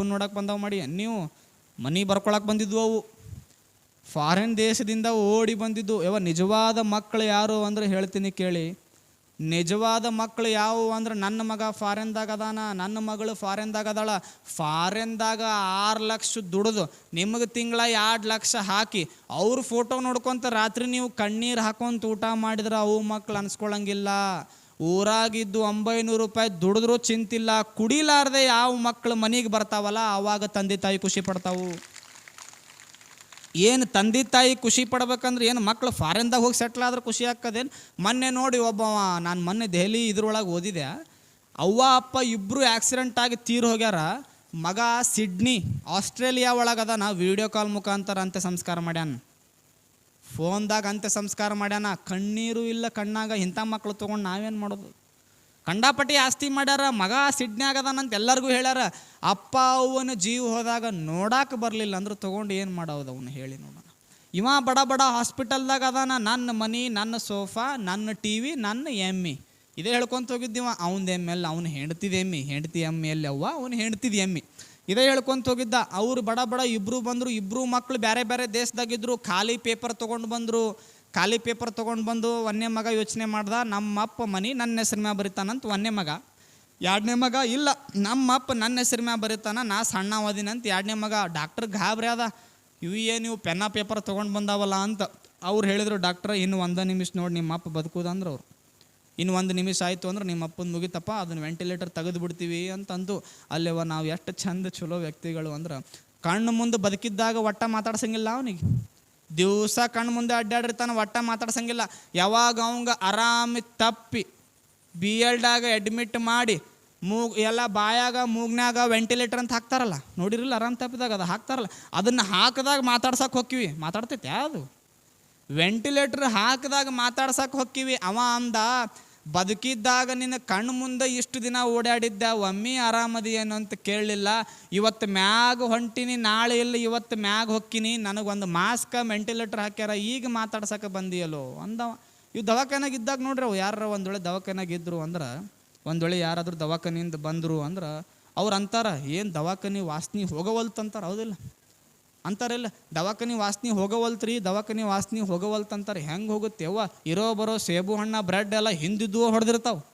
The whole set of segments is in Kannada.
ಅಪ್ಪನ ನೋಡಕ್ಕೆ ಬಂದವು ಮಾಡಿ, ನೀವು ಮನೆ ಬರ್ಕೊಳಕ್ಕೆ ಬಂದಿದ್ವು ಅವು. ಫಾರಿನ್ ದೇಶದಿಂದ ಓಡಿ ಬಂದಿದ್ದು. ಯಾವ ನಿಜವಾದ ಮಕ್ಕಳು ಯಾರು ಅಂದ್ರೆ ಹೇಳ್ತೀನಿ ಕೇಳಿ. ನಿಜವಾದ ಮಕ್ಕಳು ಯಾವುವು ಅಂದ್ರೆ ನನ್ನ ಮಗ ಫಾರಿನ್ದಾಗ ಅದಾನ, ನನ್ನ ಮಗಳು ಫಾರಿನ್ದಾಗ ಅದಾಳ. ಫಾರಿನ್ದಾಗ ಆರು ಲಕ್ಷ ದುಡಿದು. ನಿಮಗೆ ತಿಂಗಳ ಎರಡು ಲಕ್ಷ ಹಾಕಿ. ಅವ್ರ ಫೋಟೋ ನೋಡ್ಕೊಂತ ರಾತ್ರಿ ನೀವು ಕಣ್ಣೀರು ಹಾಕೊಂತ ಊಟ ಮಾಡಿದ್ರೆ ಅವು ಮಕ್ಳು ಅನ್ಸ್ಕೊಳಂಗಿಲ್ಲ. ಊರಾಗಿದ್ದು ಒಂಬೈನೂರು ರೂಪಾಯಿ ದುಡಿದ್ರು ಚಿಂತಿಲ್ಲ, ಕುಡಿಲಾರ್ದೆ ಯಾವ ಮಕ್ಕಳು ಮನೆಗೆ ಬರ್ತಾವಲ್ಲ ಆವಾಗ ತಂದೆ ತಾಯಿ ಖುಷಿ ಪಡ್ತಾವು. ಏನು ತಂದೆ ತಾಯಿ ಖುಷಿ ಪಡ್ಬೇಕಂದ್ರೆ ಏನು ಮಕ್ಕಳು ಫಾರಿನ್ದಾಗ ಹೋಗಿ ಸೆಟ್ಲ್ ಆದ್ರೆ ಖುಷಿ ಆಗ್ತದೇನು? ಮೊನ್ನೆ ನೋಡಿ ಒಬ್ಬವ, ನಾನು ಮೊನ್ನೆ ದೆಹಲಿ ಇದ್ರೊಳಗೆ ಓದಿದೆ. ಅವ್ವ, ಅಪ್ಪ ಇಬ್ಬರು ಆಕ್ಸಿಡೆಂಟ್ ಆಗಿ ತೀರು ಹೋಗ್ಯಾರ. ಮಗ ಸಿಡ್ನಿ, ಆಸ್ಟ್ರೇಲಿಯಾ ಒಳಗದ ನಾ ವಿಡಿಯೋ ಕಾಲ್ ಮುಖಾಂತರ ಅಂತ ಸಂಸ್ಕಾರ ಮಾಡ್ಯಾನ. ಫೋನ್ದಾಗ ಅಂತ್ಯ ಸಂಸ್ಕಾರ ಮಾಡ್ಯಾನ, ಕಣ್ಣೀರು ಇಲ್ಲ ಕಣ್ಣಾಗ ಇಂಥ ಮಕ್ಕಳು ತೊಗೊಂಡು ನಾವೇನು ಮಾಡೋದು? ಕಂಡಾಪಟ್ಟಿ ಆಸ್ತಿ ಮಾಡ್ಯಾರ, ಮಗ ಸಿಡ್ನ್ಯಾಗ ಅದಾನಂತ ಎಲ್ಲರಿಗೂ ಹೇಳ್ಯಾರ, ಅಪ್ಪ ಅವ್ವನ ಜೀವ ಹೋದಾಗ ನೋಡಾಕ ಬರಲಿಲ್ಲ ಅಂದ್ರೆ ತೊಗೊಂಡು ಏನು ಮಾಡೋದು ಅವನು ಹೇಳಿ ನೋಡೋಣ. ಇವ ಬಡ ಬಡ ಹಾಸ್ಪಿಟಲ್ದಾಗ ಅದಾನ, ನನ್ನ ಮನಿ, ನನ್ನ ಸೋಫಾ, ನನ್ನ ಟಿ ವಿ, ನನ್ನ ಎಮ್ಮಿ. ಇದೇ ಹೇಳ್ಕೊಂತ ಹೋಗಿದ್ದೀವ, ಅವನದು ಎಮ್ಮೆ ಅವನು ಅವ್ನು ಹೆಂಡ್ತಿದ ಎಮ್ಮಿ, ಹೆಂಡ್ತಿ ಎಮ್ಮಿ ಎಲ್ಲಿ ಅವ್ವ, ಅವ್ನು ಹೆಂಡ್ತಿದ ಎಮ್ಮಿ. ಇದೇ ಹೇಳ್ಕೊಂತ ಹೋಗಿದ್ದ. ಅವ್ರು ಬಡ ಬಡ ಇಬ್ಬರು ಬಂದರು ಇಬ್ಬರು ಮಕ್ಕಳು ಬೇರೆ ಬೇರೆ ದೇಶದಾಗಿದ್ದರು ಖಾಲಿ ಪೇಪರ್ ತೊಗೊಂಡು ಬಂದರು, ಖಾಲಿ ಪೇಪರ್ ತೊಗೊಂಡು ಬಂದು ಒಂದನೇ ಮಗ ಯೋಚನೆ ಮಾಡ್ದ ನಮ್ಮ ಅಪ್ಪ ಮನಿ ನನ್ನ ಹೆಸ್ರ ಮ್ಯಾಗ ಬರೀತಾನಂತ ಒಂದನೇ ಮಗ. ಎರಡನೇ ಮಗ ಇಲ್ಲ ನಮ್ಮ ಅಪ್ಪ ನನ್ನ ಹೆಸ್ರ ಮ್ಯಾಗ ಬರೀತಾನ, ನಾ ಸಣ್ಣ ಓದಿನಂತ ಎರಡನೇ ಮಗ. ಡಾಕ್ಟರ್ ಗಾಬ್ರಿ ಅದ ಇವು ಏನು ನೀವು ಪೆನ್ನ ಪೇಪರ್ ತೊಗೊಂಡು ಬಂದಾವಲ್ಲ ಅಂತ ಅವ್ರು ಹೇಳಿದರು, ಡಾಕ್ಟ್ರ್ ಇನ್ನು ಒಂದು ನಿಮಿಷ ನೋಡಿ ನಿಮ್ಮ ಅಪ್ಪ ಬದುಕುದಂದ್ರೆ ಅವ್ರು. ಇನ್ನು ಒಂದು ನಿಮಿಷ ಆಯಿತು ಅಂದ್ರೆ ನಿಮ್ಮ ಅಪ್ಪನ ಮುಗಿತಪ್ಪ, ಅದನ್ನು ವೆಂಟಿಲೇಟರ್ ತೆಗೆದು ಬಿಡ್ತೀವಿ ಅಂತಂದು ಅಲ್ಲೇವ ನಾವು ಎಷ್ಟು ಚಂದ ಚಲೋ ವ್ಯಕ್ತಿಗಳು ಅಂದ್ರೆ ಕಣ್ಣು ಮುಂದೆ ಬದುಕಿದ್ದಾಗ ಒಟ್ಟ ಮಾತಾಡ್ಸಂಗಿಲ್ಲ ಅವನಿಗೆ. ದಿವಸ ಕಣ್ಣು ಮುಂದೆ ಅಡ್ಡಾಡಿರ್ತಾನೆ, ಒಟ್ಟ ಮಾತಾಡ್ಸಂಗಿಲ್ಲ. ಯಾವಾಗ ಅವಂಗ ಆರಾಮಿ ತಪ್ಪಿ ಬಿ ಎಲ್ಡಾಗ ಅಡ್ಮಿಟ್ ಮಾಡಿ ಮೂಗ್, ಎಲ್ಲ ಬಾಯಾಗ ಮೂಗ್ನಾಗ ವೆಂಟಿಲೇಟರ್ ಅಂತ ಹಾಕ್ತಾರಲ್ಲ, ನೋಡಿರಲ್ಲ ಆರಾಮ್ ತಪ್ಪಿದಾಗ ಅದು ಹಾಕ್ತಾರಲ್ಲ, ಅದನ್ನು ಹಾಕಿದಾಗ ಮಾತಾಡ್ಸಕ್ಕೆ ಹೋಕ್ಕಿವಿ. ಮಾತಾಡ್ತೈತೆ ಅದು. ವೆಂಟಿಲೇಟರ್ ಹಾಕಿದಾಗ ಮಾತಾಡ್ಸಕ್ಕೆ ಹೊಕ್ಕಿವಿ. ಅವ ಅಂದ ಬದುಕಿದ್ದಾಗ ನಿನ್ನ ಕಣ್ಣು ಮುಂದೆ ಇಷ್ಟು ದಿನ ಓಡಾಡಿದ್ದ, ಒಮ್ಮೆ ಆರಾಮದಿ ಅಂತ ಕೇಳಲಿಲ್ಲ. ಇವತ್ತು ಮ್ಯಾಗ ಹೊಂಟಿನಿ, ನಾಳೆ ಇಲ್ಲ ಇವತ್ತು ಮ್ಯಾಗ ಹೊಕ್ಕಿನಿ, ನನಗೊಂದು ಮಾಸ್ಕ, ವೆಂಟಿಲೇಟರ್ ಹಾಕ್ಯಾರ, ಈಗ ಮಾತಾಡ್ಸಕ್ಕೆ ಬಂದಿಯಲ್ಲೋ ಅಂದವ ಇವು ದವಾಖಾನಾಗ ಇದ್ದಾಗ ನೋಡ್ರಿ ಅವು ಯಾರ ಒಂದು ವೇಳೆ ದವಾಖಾನಾಗ ಇದ್ರು ಅಂದ್ರೆ, ಒಂದೊಳ್ಳೆ ಯಾರಾದರೂ ದವಾಖಾನಿಯಿಂದ ಬಂದರು ಅಂದ್ರೆ, ಅವ್ರು ಅಂತಾರ, ಏನು ದವಾಖಾನಿ ವಾಸನೆ ಹೋಗವಲ್ತಂತಾರೆ ಹೌದಿಲ್ಲ. ಅಂತಾರಿಲ್ಲ, ದವಾಖಾನಿ ವಾಸನೆ ಹೋಗವಲ್ತ್ರಿ, ದವಾಖಾನಿ ವಾಸನೆ ಹೋಗವಲ್ತಂತಾರೆ ಹೆಂಗೆ ಹೋಗುತ್ತೆ ಅವ್ವ? ಇರೋ ಬರೋ ಸೇಬು ಹಣ್ಣ, ಬ್ರೆಡ್ ಎಲ್ಲ ಹಿಂದಿದ್ದು ಹೊಡೆದಿರ್ತಾವೆ.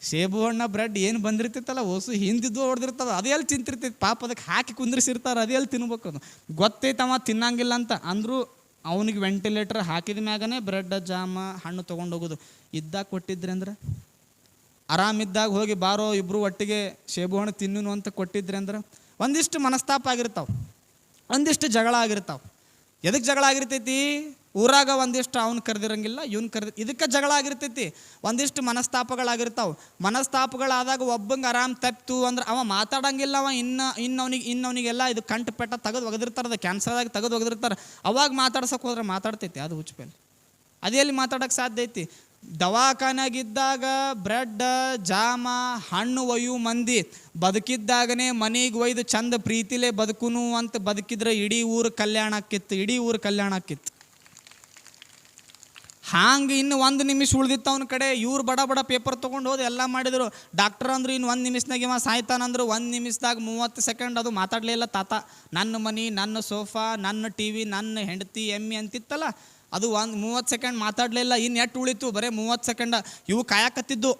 ಸೇಬು ಹಣ್ಣ, ಬ್ರೆಡ್ ಏನು ಬಂದಿರ್ತೈತಲ್ಲ, ಹೊಸು ಹಿಂದಿದ್ದು ಹೊಡೆದಿರ್ತದ ಅದೆಲ್ಲಿ ತಿಂತಿರ್ತೈತಿ? ಪಾಪ ಅದಕ್ಕೆ ಹಾಕಿ ಕುಂದ್ರಿಸಿರ್ತಾರೆ ಅದೆಲ್ಲಿ ತಿನ್ಬೇಕು ಅದು ಗೊತ್ತೈತವ ತಿನ್ನಂಗಿಲ್ಲ ಅಂತ. ಅಂದರೂ ಅವನಿಗೆ ವೆಂಟಿಲೇಟರ್ ಹಾಕಿದ ಮ್ಯಾಗನೇ ಬ್ರೆಡ್, ಜಾಮ, ಹಣ್ಣು ತೊಗೊಂಡು ಹೋಗೋದು ಇದ್ದಾಗ ಕೊಟ್ಟಿದ್ರಿ ಅಂದ್ರೆ? ಆರಾಮಿದ್ದಾಗ ಹೋಗಿ ಬಾರೋ ಇಬ್ಬರು ಒಟ್ಟಿಗೆ ಸೇಬು ಹಣ್ಣು ತಿನ್ನು ಅಂತ ಕೊಟ್ಟಿದ್ರಿ ಅಂದ್ರೆ? ಒಂದಿಷ್ಟು ಮನಸ್ತಾಪ ಆಗಿರ್ತಾವೆ. ಒಂದಿಷ್ಟು ಜಗಳ ಆಗಿರ್ತಾವೆ. ಎದಕ್ಕೆ ಜಗಳ ಆಗಿರ್ತೈತಿ? ಊರಾಗ ಒಂದಿಷ್ಟು ಅವ್ನು ಕರೆದಿರಂಗಿಲ್ಲ, ಇವ್ನು ಕರೆದಿ, ಇದಕ್ಕೆ ಜಗಳ ಆಗಿರ್ತೈತಿ. ಒಂದಿಷ್ಟು ಮನಸ್ತಾಪಗಳಾಗಿರ್ತಾವೆ. ಮನಸ್ತಾಪಗಳಾದಾಗ ಒಬ್ಬಂಗೆ ಆರಾಮ್ ತಪ್ಪಿತು ಅಂದ್ರೆ ಅವ ಮಾತಾಡಂಗಿಲ್ಲ ಅವ, ಇನ್ನು, ಇನ್ನವನಿಗೆ, ಇನ್ನವನಿಗೆಲ್ಲ ಇದು ಕಂಟು ಪೆಟ್ಟ ತೆಗೆದು ಒಗೆದಿರ್ತಾರೆ, ಅದು ಕ್ಯಾನ್ಸರ್ದಾಗ ತೆಗೆದು ಒಗೆದಿರ್ತಾರೆ. ಅವಾಗ ಮಾತಾಡ್ಸೋಕೆ ಹೋದ್ರೆ ಮಾತಾಡ್ತೈತಿ, ಅದು ಹುಚ್ಚಪೇಲೆ ಅದೆಲ್ಲಿ ಮಾತಾಡಕ್ಕೆ ಸಾಧ್ಯ ಐತಿ? ದವಾಖಾನಾಗಿದ್ದಾಗ ಬ್ರೆಡ್, ಜಾಮ, ಹಣ್ಣು ಒಯ್ಯು ಮಂದಿ. ಬದುಕಿದ್ದಾಗನೇ ಮನೆಗೆ ಒಯ್ದು ಚಂದ ಪ್ರೀತಿಲೇ ಬದುಕುನು ಅಂತ ಬದುಕಿದ್ರೆ ಇಡೀ ಊರು ಕಲ್ಯಾಣ ಆಕಿತ್ತು ಇಡೀ ಊರು ಕಲ್ಯಾಣ ಆಕಿತ್ತು ಹಾಂಗೆ ಇನ್ನು ಒಂದು ನಿಮಿಷ ಉಳ್ದಿತ್ತು ಅವನ ಕಡೆ. ಇವ್ರು ಬಡ ಬಡ ಪೇಪರ್ ತೊಗೊಂಡು ಹೋದ್ ಎಲ್ಲ ಮಾಡಿದ್ರು. ಡಾಕ್ಟರ್ ಅಂದ್ರು ಇನ್ನು ಒಂದು ನಿಮಿಷನಾಗ ಇವ ಸಾಯ್ತಾನಂದ್ರು ಒಂದು ನಿಮಿಷದಾಗ ಮೂವತ್ತು ಸೆಕೆಂಡ್ ಅದು ಮಾತಾಡಲಿಲ್ಲ ತಾತ. ನನ್ನ ಮನೆ, ನನ್ನ ಸೋಫಾ, ನನ್ನ ಟಿ ವಿ, ನನ್ನ ಹೆಂಡತಿ, ಎಮ್ಮಿ ಅಂತಿತ್ತಲ್ಲ. ಅದು ಒಂದು ಮೂವತ್ತು ಸೆಕೆಂಡ್ ಮಾತಾಡಲಿಲ್ಲ ಇನ್ನು ಎಷ್ಟು ಉಳಿತು? ಬರೀ ಮೂವತ್ತು ಸೆಕೆಂಡ. ಇವು ಕಾಯಕತ್ತಿದ್ದು.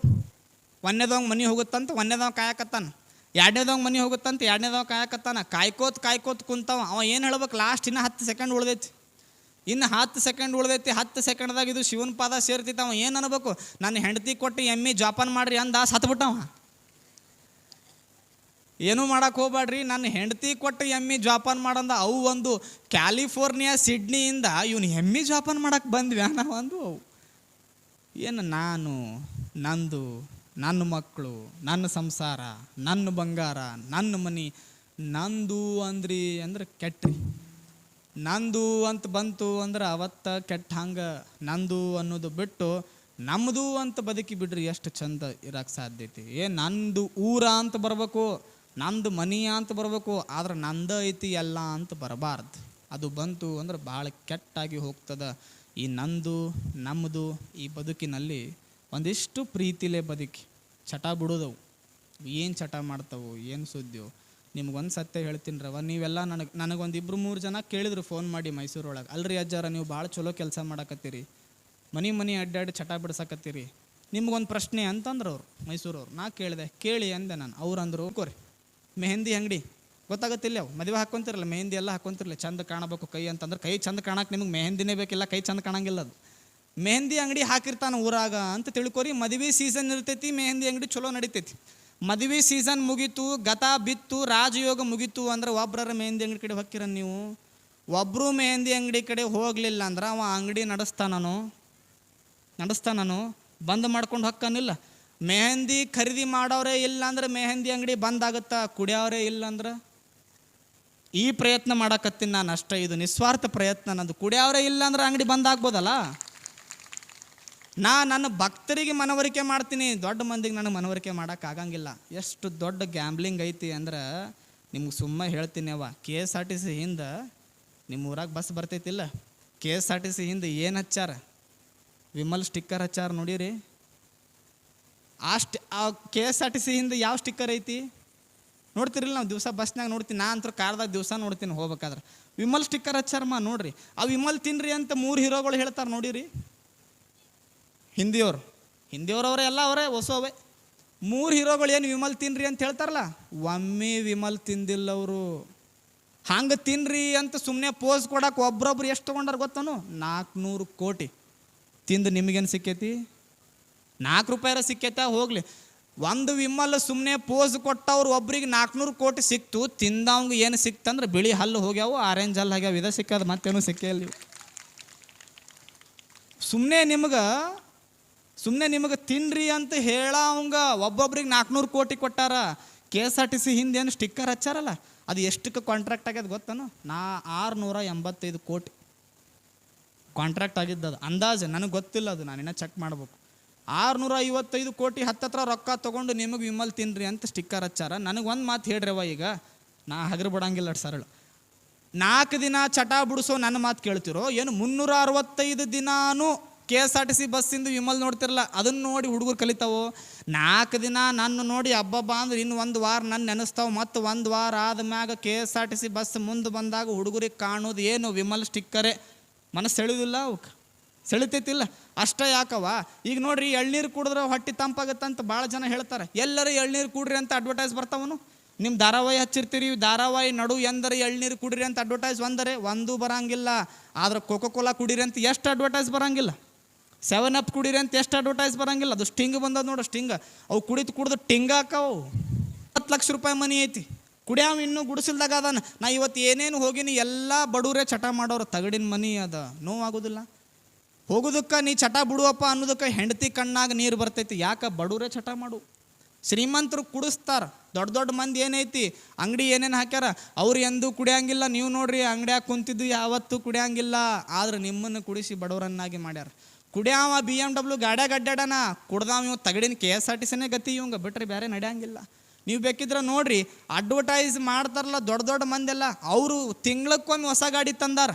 ಒಂದನೇದವಂಗೆ ಮನೆ ಹೋಗುತ್ತಂತ ಒಂದನೇದವ ಕಾಯಕತ್ತಾನ. ಎರಡನೇದವಂಗೆ ಮನೆ ಹೋಗುತ್ತಂತ ಎರಡನೇದವಂಗೆ ಕಾಯಕತ್ತಾನ. ಕಾಯ್ಕೋತ್ ಕಾಯ್ಕೋತ್ ಕುಂತಾವ. ಅವ ಏನು ಹೇಳ್ಬೇಕು? ಲಾಸ್ಟ್ ಇನ್ನು ಹತ್ತು ಸೆಕೆಂಡ್ ಉಳ್ದೈತಿ. ಇನ್ನು ಹತ್ತು ಸೆಕೆಂಡ್ ಉಳ್ದೈತಿ. ಹತ್ತು ಸೆಕೆಂಡ್ದಾಗ ಇದು ಶಿವನ ಪಾದ ಸೇರ್ತೈತೆ ಅವ ಏನು ಅನ್ಬೇಕು? ನನ್ನ ಹೆಂಡತಿ ಕೊಟ್ಟು ಎಮ್ಮಿ ಜೋಪಾನ ಮಾಡ್ರಿ ಅಂದ ಸತ್ಬಿಟ್ಟವ ಏನೂ ಮಾಡಕ್ಕೆ ಹೋಗ್ಬೇಡ್ರಿ ನನ್ನ ಹೆಂಡತಿ ಕೊಟ್ಟು ಎಮ್ಮಿ ಜೋಪಾನ ಮಾಡಂದ, ಅವು ಒಂದು ಕ್ಯಾಲಿಫೋರ್ನಿಯಾ, ಸಿಡ್ನಿಯಿಂದ ಇವನು ಎಮ್ಮಿ ಜೋಪಾನ ಮಾಡಕ್ಕೆ ಬಂದ್ವಿ ನಾವು ಅಂದು ಅವು. ಏನು ನಾನು, ನಂದು, ನನ್ನ ಮಕ್ಕಳು ನನ್ನ ಸಂಸಾರ, ನನ್ನ ಬಂಗಾರ, ನನ್ನ ಮನಿ, ನಂದು ಅಂದ್ರಿ ಅಂದ್ರೆ ಕೆಟ್ಟ್ರಿ ನಂದು ಅಂತ ಬಂತು ಅಂದ್ರೆ ಅವತ್ತ ಕೆಟ್ಟ ಹಂಗೆ, ನಂದು ಅನ್ನೋದು ಬಿಟ್ಟು ನಮ್ಮದು ಅಂತ ಬದುಕಿ ಬಿಡ್ರಿ, ಎಷ್ಟು ಚಂದ ಇರಕ್ಕೆ ಸಾಧ್ಯತೆ ಏ, ನಂದು ಊರ ಅಂತ ಬರಬೇಕು. ನಂದು ಮನಿ ಅಂತ ಬರಬೇಕು, ಆದ್ರೆ ನಂದ ಐತಿ ಎಲ್ಲ ಅಂತ ಬರಬಾರ್ದು. ಅದು ಬಂತು ಅಂದ್ರೆ ಭಾಳ ಕೆಟ್ಟಾಗಿ ಹೋಗ್ತದ. ಈ ನಂದು ನಮ್ಮದು ಈ ಬದುಕಿನಲ್ಲಿ ಒಂದಿಷ್ಟು ಪ್ರೀತಿಲೇ ಬದುಕಿ. ಚಟ ಬಿಡೋದವು. ಏನು ಚಟ ಮಾಡ್ತಾವು, ಏನು ಸುದ್ದಿವು ನಿಮ್ಗೊಂದು ಸತ್ಯ ಹೇಳ್ತೀನಿ ರವ, ನೀವೆಲ್ಲ ನನಗೆ ನನಗೊಂದು ಇಬ್ಬರು ಮೂರು ಜನ ಕೇಳಿದ್ರು ಫೋನ್ ಮಾಡಿ ಮೈಸೂರೊಳಗೆ. ಅಲ್ರಿ ಅಜ್ಜಾರ, ನೀವು ಭಾಳ ಚಲೋ ಕೆಲಸ ಮಾಡಕತ್ತೀರಿ. ಮನೆ ಮನೆ ಅಡ್ಡಾಡಿ ಚಟ ಬಿಡ್ಸಕತ್ತೀರಿ. ನಿಮ್ಗೊಂದು ಪ್ರಶ್ನೆ ಅಂತಂದ್ರೆ ಅವ್ರು ಮೈಸೂರವ್ರು. ನಾ ಕೇಳಿದೆ, ಕೇಳಿ ಅಂದೆ ನಾನು. ಅವ್ರು ಅಂದರು, ಕೋರಿ. ಮೆಹಂದಿ ಅಂಗಡಿ. ಗೊತ್ತಾಗತ್ತಿಲ್ಲ ಅವು. ಮದುವೆ ಹಾಕ್ಕೊಂತಿರಲ್ಲ, ಮೆಹಂದಿ ಎಲ್ಲ ಹಾಕ್ಕೊಂತಿರಲ್ಲ. ಚಂದ ಕಾಣಬೇಕು ಕೈ ಅಂತಂದ್ರೆ ಕೈ ಚಂದ ಕಾಣಕ್ಕೆ ನಿಮಗೆ ಮೆಹಂದಿನೇ ಬೇಕಿಲ್ಲ, ಕೈ ಚಂದ ಕಾಣಂಗಿಲ್ಲ ಅದು. ಮೆಹಂದಿ ಅಂಗಡಿ ಹಾಕಿರ್ತಾನೆ ಊರಾಗ ಅಂತ ತಿಳ್ಕೊರಿ, ಮದುವೆ ಸೀಸನ್ ಇರ್ತೈತಿ, ಮೆಹಂದಿ ಅಂಗಡಿ ಚಲೋ ನಡಿತೈತಿ. ಮದುವೆ ಸೀಸನ್ ಮುಗೀತು, ಗತ ಬಿತ್ತು, ರಾಜಯೋಗ ಮುಗೀತು ಅಂದ್ರೆ ಒಬ್ಬರ ಮೆಹಂದಿ ಅಂಗಡಿ ಕಡೆ ಹೊಕ್ಕಿರ ನೀವು? ಒಬ್ಬರು ಮೆಹಂದಿ ಅಂಗಡಿ ಕಡೆ ಹೋಗಲಿಲ್ಲ ಅಂದ್ರೆ ಅವ ಅಂಗಡಿ ನಡೆಸ್ತಾನನು? ನಡೆಸ್ತಾನನು? ಬಂದ್ ಮಾಡ್ಕೊಂಡು ಹೊಕ್ಕನಿಲ್ಲ ಮೆಹಂದಿ ಖರೀದಿ ಮಾಡೋರೇ ಇಲ್ಲ ಅಂದ್ರೆ ಮೆಹಂದಿ ಅಂಗಡಿ ಬಂದ್ ಆಗುತ್ತಾ? ಕುಡಿಯೋರೇ ಇಲ್ಲ ಅಂದ್ರೆ? ಈ ಪ್ರಯತ್ನ ಮಾಡಕತ್ತೀನಿ ನಾನು ಅಷ್ಟೇ. ಇದು ನಿಸ್ವಾರ್ಥ ಪ್ರಯತ್ನ ನಂದು ಕುಡಿಯೋರೇ ಇಲ್ಲ ಅಂದ್ರೆ ಅಂಗಡಿ ಬಂದ್ ಆಗ್ಬೋದಲ್ಲ? ನಾ ನನ್ನ ಭಕ್ತರಿಗೆ ಮನವರಿಕೆ ಮಾಡ್ತೀನಿ. ದೊಡ್ಡ ಮಂದಿಗೆ ನನಗೆ ಮನವರಿಕೆ ಮಾಡೋಕ್ಕಾಗಂಗಿಲ್ಲ ಎಷ್ಟು ದೊಡ್ಡ ಗ್ಯಾಂಬ್ಲಿಂಗ್ ಐತಿ ಅಂದ್ರೆ ನಿಮ್ಗೆ ಸುಮ್ಮ ಹೇಳ್ತೀನಿ ಅವ K S R T C ಹಿಂದೆ ನಿಮ್ಮ ಊರಾಗ bus ಬರ್ತೈತಿಲ್ಲ. K S R T C ಹಿಂದೆ ಏನು ಹಚ್ಚಾರ? ವಿಮಲ್ ಸ್ಟಿಕ್ಕರ್ ಹಚ್ಚಾರ ನೋಡಿರಿ? ಸ್ಟಿ, ಆ K S R T C ಹಿಂದೆ ಯಾವ ಸ್ಟಿಕ್ಕರ್ ಐತಿ? ನೋಡ್ತಿರಲಿಲ್ಲ ನಾವು ದಿವಸ ಬಸ್ನಾಗ ನೋಡ್ತೀನಿ, ನಾ ಅಂತೂ ಕಾರ್ದಾಗ ದಿವಸ ನೋಡ್ತೀನಿ ಹೋಗ್ಬೇಕಾದ್ರೆ. ವಿಮಲ್ ಸ್ಟಿಕ್ಕರ್ ಹಚ್ಚಾರಮ್ಮ ನೋಡ್ರಿ. ಆ ವಿಮಲ್ ತಿನ್ರಿ ಅಂತ ಮೂರು ಹೀರೋಗಳು ಹೇಳ್ತಾರೆ ನೋಡಿರಿ. ಹಿಂದಿಯವರು ಹಿಂದಿಯವ್ರವ್ರೆ ಎಲ್ಲ ಅವರೇ, ಹೊಸವೇ ಮೂರು ಹೀರೋಗಳು ಏನು ವಿಮಲ್ ತಿನ್ರಿ ಅಂತ ಹೇಳ್ತಾರಲ್ಲ, ಒಮ್ಮೆ ವಿಮಲ್ ತಿಂದಿಲ್ಲ ಅವರು ಹಂಗೆ ತಿನ್ರಿ ಅಂತ ಸುಮ್ಮನೆ ಪೋಸ್ ಕೊಡಕ್ಕೆ ಒಬ್ರೊಬ್ರು ಎಷ್ಟು ತೊಗೊಂಡಾರ ಗೊತ್ತನು? ನಾಲ್ಕುನೂರು ಕೋಟಿ. ತಿಂದು ನಿಮಗೇನು ಸಿಕ್ಕೈತಿ? ನಾಲ್ಕು ರೂಪಾಯಿರ ಸಿಕ್ಕೈತ? ಹೋಗಲಿ. ಒಂದು ವಿಮಲ್ ಸುಮ್ಮನೆ ಪೋಸ್ ಕೊಟ್ಟವ್ರು ಒಬ್ರಿಗೆ ನಾಲ್ಕುನೂರು ಕೋಟಿ ಸಿಕ್ತು ತಿಂದವಂಗೆ ಏನು ಸಿಕ್ತಂದ್ರೆ ಬಿಳಿ ಹಲ್ಲು ಹೋಗ್ಯಾವು ಆರೆಂಜ್ ಹಲ್ಲು ಆಗ್ಯಾವ ಇದೇ ಸಿಕ್ಕದ ಮತ್ತೇನು ಸಿಕ್ಕೇ ಇಲ್ಲ ಸುಮ್ಮನೆ ನಿಮ್ಗೆ ಸುಮ್ಮನೆ ನಿಮಗೆ ತಿನ್ರಿ ಅಂತ ಹೇಳವಂಗ ಒಬ್ಬೊಬ್ರಿಗೆ ನಾಲ್ಕುನೂರು ಕೋಟಿ ಕೊಟ್ಟಾರ K S R T C ಹಿಂದೆ ಏನು ಸ್ಟಿಕ್ಕರ್ ಹಚ್ಚಾರಲ್ಲ, ಅದು ಎಷ್ಟಕ್ಕೆ ಕಾಂಟ್ರಾಕ್ಟ್ ಆಗ್ಯದ ಗೊತ್ತನು? ನಾ ಆರುನೂರ ಎಂಬತ್ತೈದು ಕೋಟಿ. ಕಾಂಟ್ರಾಕ್ಟ್ ಆಗಿದ್ದದು. ಅದು ಅಂದಾಜು, ನನಗೆ ಗೊತ್ತಿಲ್ಲ ಅದು, ನಾನು ನಾನಿನ್ನ ಚೆಕ್ ಮಾಡ್ಬೇಕು. ಆರುನೂರ ಐವತ್ತೈದು ಕೋಟಿ ಹತ್ತತ್ರ ರೊಕ್ಕ ತೊಗೊಂಡು ನಿಮಗೆ ವಿಮಲ್ ತಿನ್ರಿ ಅಂತ ಸ್ಟಿಕ್ಕರ್ ಹಚ್ಚಾರ. ನನಗೆ ಒಂದು ಮಾತು ಹೇಳ್ರವ ಈಗ. ನಾ ಹಗರು ಬಿಡಂಗಿಲ್ಲ ಸರಳು. ನಾಲ್ಕು ದಿನ ಚಟ ಬಿಡಿಸೋ ನನ್ನ ಮಾತು ಕೇಳ್ತಿರೋ. ಏನು ಮುನ್ನೂರ ಅರವತ್ತೈದು ದಿನಾನು K S R T C ಬಸ್ಸಿಂದ Vimal ನೋಡ್ತಿರಲ್ಲ ಅದನ್ನು ನೋಡಿ ಹುಡುಗರು ಕಲಿತಾವು? ನಾಲ್ಕು ದಿನ ನನ್ನ ನೋಡಿ ಹಬ್ಬಬ್ಬ ಅಂದ್ರೆ ಇನ್ನು ಒಂದು ವಾರ ನನ್ನ ನೆನೆಸ್ತಾವೆ. ಮತ್ತು ಒಂದು ವಾರ ಆದ್ಮ್ಯಾಗ K S R T C bus ಮುಂದೆ ಬಂದಾಗ ಹುಡುಗರಿಗೆ ಕಾಣೋದು ಏನು ವಿಮಲ್ ಸ್ಟಿಕ್ಕರೇ ಮನಸ್ಸು ಸೆಳೆದಿಲ್ಲ ಅವಕ್ಕೆ ಸೆಳಿತೈತಿಲ್ಲ. ಅಷ್ಟೇ ಯಾಕವ ಈಗ ನೋಡ್ರಿ ಎಳ್ನೀರು ಕುಡಿದ್ರೆ ಹೊಟ್ಟೆ ತಂಪಾಗತ್ತಂತ ಭಾಳ ಜನ ಹೇಳ್ತಾರೆ. ಎಲ್ಲರೂ ಎಳ್ನೀರು ಕುಡ್ರಿ ಅಂತ ಅಡ್ವರ್ಟೈಸ್ ಬರ್ತಾವನು. ನಿಮ್ಮ ಧಾರಾವಾಹಿ ಹಚ್ಚಿರ್ತೀರಿ ಧಾರಾವಾಹಿ ನಡು ಎಂದರೆ ಎಳ್ನೀರು ಕುಡಿರಿ ಅಂತ ಅಡ್ವರ್ಟೈಸ್ ಒಂದರೆ ಒಂದು ಬರಂಗಿಲ್ಲ. ಆದ್ರೆ ಕೋಕೋ ಕೋಲಾ ಕುಡೀರಿ ಅಂತ ಎಷ್ಟು ಅಡ್ವರ್ಟೈಸ್ ಬರಂಗಿಲ್ಲ? ಸೆವೆನ್ ಅಪ್ ಕುಡೀರಿ ಅಂತ ಎಷ್ಟು ಅಡ್ವರ್ಟೈಸ್ ಬರಂಗಿಲ್ಲ? ಅದು ಸ್ಟಿಂಗ್ ಬಂದದ ನೋಡು ಸ್ಟಿಂಗ್ ಅವು ಕುಡಿದು ಕುಡಿದು ಟಿಂಗ್ ಹಾಕವು. ಹತ್ತು ಲಕ್ಷ ರೂಪಾಯಿ ಮನಿ ಐತಿ. ಕುಡಿಯಾವ ಇನ್ನೂ ಗುಡಿಸಿಲ್ದಾಗ ಅದಾನ. ನಾ ಇವತ್ತು ಏನೇನು ಹೋಗಿನಿ, ಎಲ್ಲ ಬಡವರೇ ಚಟ ಮಾಡೋರು ತಗಡಿನ ಮನಿ ಅದ. ನೋವಾಗೋದಿಲ್ಲ. ಹೋಗೋದಕ್ಕೆ ನೀ ಚಟ ಬಿಡುವಪ್ಪ ಅನ್ನೋದಕ್ಕೆ ಹೆಂಡತಿ ಕಣ್ಣಾಗ ನೀರು ಬರ್ತೈತಿ. ಯಾಕೆ ಬಡವರೇ ಚಟ ಮಾಡು. ಶ್ರೀಮಂತರು ಕುಡಿಸ್ತಾರ. ದೊಡ್ಡ ದೊಡ್ಡ ಮಂದಿ ಏನೈತಿ? ಅಂಗಡಿ ಏನೇನು ಹಾಕ್ಯಾರ? ಅವ್ರು ಎಂದೂ ಕುಡಿಯಂಗಿಲ್ಲ. ನೀವು ನೋಡ್ರಿ ಅಂಗಡ್ಯಾಗ ಕುಂತಿದ್ದು ಯಾವತ್ತೂ ಕುಡಿಯಂಗಿಲ್ಲ. ಆದ್ರೆ ನಿಮ್ಮನ್ನು ಕುಡಿಸಿ ಬಡವರನ್ನಾಗಿ ಮಾಡ್ಯಾರ. ಕುಡಿಯಾವ ಬಿ ಎಂ ಡಬ್ಲ್ಯೂ ಗಾಡ್ಯಾಗ ಅಡ್ಡಾಡಣ ಕುಡ್ದಾವ ಇವ್ ತಗಡಿನ ಕೆ ಎಸ್ ಆರ್ ಟಿ ಸಿನೇ ಗತಿ ಇವಂಗ. ಬಿಟ್ರೆ ಬೇರೆ ನಡೆಯಂಗಿಲ್ಲ. ನೀವು ಬೇಕಿದ್ರೆ ನೋಡ್ರಿ, ಅಡ್ವರ್ಟೈಸ್ ಮಾಡ್ತಾರಲ್ಲ ದೊಡ್ಡ ದೊಡ್ಡ ಮಂದೆಲ್ಲ. ಅವರು ತಿಂಗ್ಳಕ್ಕೊಮ್ಮೆ ಹೊಸ ಗಾಡಿ ತಂದಾರ.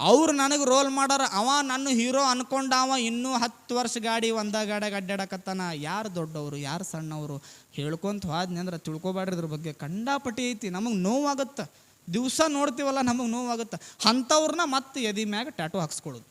ಅವ್ರು ನನಗೆ ರೋಲ್ ಮಾಡಾರ, ಅವ ನನ್ನ ಹೀರೋ ಅನ್ಕೊಂಡ ಅವ ಇನ್ನೂ ಹತ್ತು ವರ್ಷ ಗಾಡಿ ಒಂದ ಗಾಡಿಯಾಗ ಅಡ್ಡಾಡಕತ್ತಾನ ಯಾರು ದೊಡ್ಡವರು, ಯಾರು ಸಣ್ಣವರು, ಹೇಳ್ಕೊಂತ ಹೋದ್ನಿ ಅಂದ್ರೆ ತಿಳ್ಕೊಬೇಡ್ರಿ ಇದ್ರ ಬಗ್ಗೆ. ಕಂಡಾಪಟ್ಟಿ ಐತಿ, ನಮಗೆ ನೋವಾಗುತ್ತೆ. ದಿವಸ ನೋಡ್ತೀವಲ್ಲ, ನಮಗೆ ನೋವಾಗುತ್ತೆ. ಅಂಥವ್ರನ್ನ ಮತ್ತೆ ಎದಿ ಮ್ಯಾಗ ಟ್ಯಾಟು ಹಾಕ್ಸ್ಕೊಳ್ಳೋದು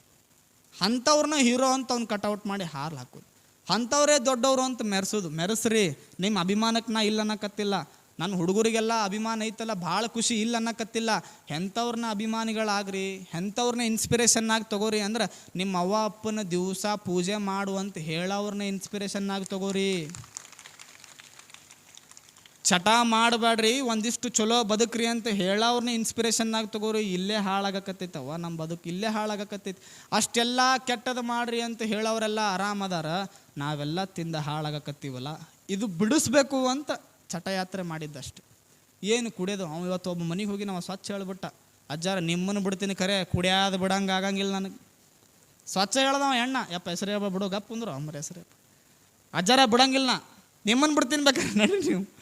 ಅಂಥವ್ರನ್ನ ಹೀರೋ ಅಂತ ಅವ್ನು ಕಟ್ಔಟ್ ಮಾಡಿ ಹಾಲು ಹಾಕೋದು. ಅಂಥವ್ರೇ ದೊಡ್ಡವರು ಅಂತ ಮೆರೆಸೋದು. ಮೆರೆಸ್ರಿ ನಿಮ್ಮ ಅಭಿಮಾನಕ್ಕೆ ನಾ ಇಲ್ಲ ಅನ್ನಕತ್ತಿಲ್ಲ. ನನ್ನ ಹುಡುಗರಿಗೆಲ್ಲ ಅಭಿಮಾನ ಐತಲ್ಲ, ಭಾಳ ಖುಷಿ ಇಲ್ಲ ಅನ್ನಕತ್ತಿಲ್ಲ. ಎಂಥವ್ರನ್ನ ಅಭಿಮಾನಿಗಳಾಗ್ರಿ, ಎಂಥವ್ರನ್ನ ಇನ್ಸ್ಪಿರೇಷನ್ ಆಗಿ ತಗೋರಿ ಅಂದ್ರೆ ನಿಮ್ಮ ಅವ್ವ ಅಪ್ಪನ ದಿವಸ ಪೂಜೆ ಮಾಡು ಅಂತ ಹೇಳೋವ್ರನ್ನ ಇನ್ಸ್ಪಿರೇಷನ್ ಆಗಿ ತಗೋರಿ. ಚಟ ಮಾಡಬೇಡ್ರಿ ಒಂದಿಷ್ಟು ಚಲೋ ಬದುಕ್ರಿ ಅಂತ ಹೇಳೋರ್ನ ಇನ್ಸ್ಪಿರೇಷನ್ ಆಗಿ ತಗೋರಿ. ಇಲ್ಲೇ ಹಾಳಾಗಕತ್ತೈತವ ನಮ್ಮ ಬದುಕು ಇಲ್ಲೇ ಹಾಳಾಗಕತ್ತೈತಿ. ಅಷ್ಟೆಲ್ಲ ಕೆಟ್ಟದು ಮಾಡ್ರಿ ಅಂತ ಹೇಳೋರೆಲ್ಲ ಆರಾಮದಾರ ನಾವೆಲ್ಲ ತಿಂದ ಹಾಳಾಗಕತ್ತೀವಲ್ಲ. ಇದು ಬಿಡಿಸ್ಬೇಕು ಅಂತ ಚಟಯಾತ್ರೆ ಮಾಡಿದ್ದಷ್ಟು. ಏನು ಕುಡಿಯೋದು? ಅವ ಇವತ್ತು ಒಬ್ಬ ಮನೆಗೆ ಹೋಗಿ ನಾವು ಸ್ವಚ್ಛ ಹೇಳ್ಬಿಟ್ಟ. ಅಜ್ಜಾರ, ನಿಮ್ಮನ್ನು ಬಿಡ್ತೀನಿ ಕರೆ, ಕುಡಿಯಾದ ಬಿಡಂಗೆ ಆಗಂಗಿಲ್ಲ ನನಗೆ. ಸ್ವಚ್ಛ ಹೇಳ್ದವ ಎಣ್ಣ. ಯಪ್ಪ ಹೆಸರು ಹಬ್ಬ ಬಿಡು ಗಪ್ಪ ಅಂದ್ರು ಅಮ್ಮರ ಹೆಸರು ಅಜ್ಜಾರ, ಬಿಡಂಗಿಲ್ಲ ನಾ. ನಿಮ್ಮನ್ನು ಬಿಡ್ತೀನಿ ಬೇಕಾದ್ರೆ ನಡಿ ನೀವು.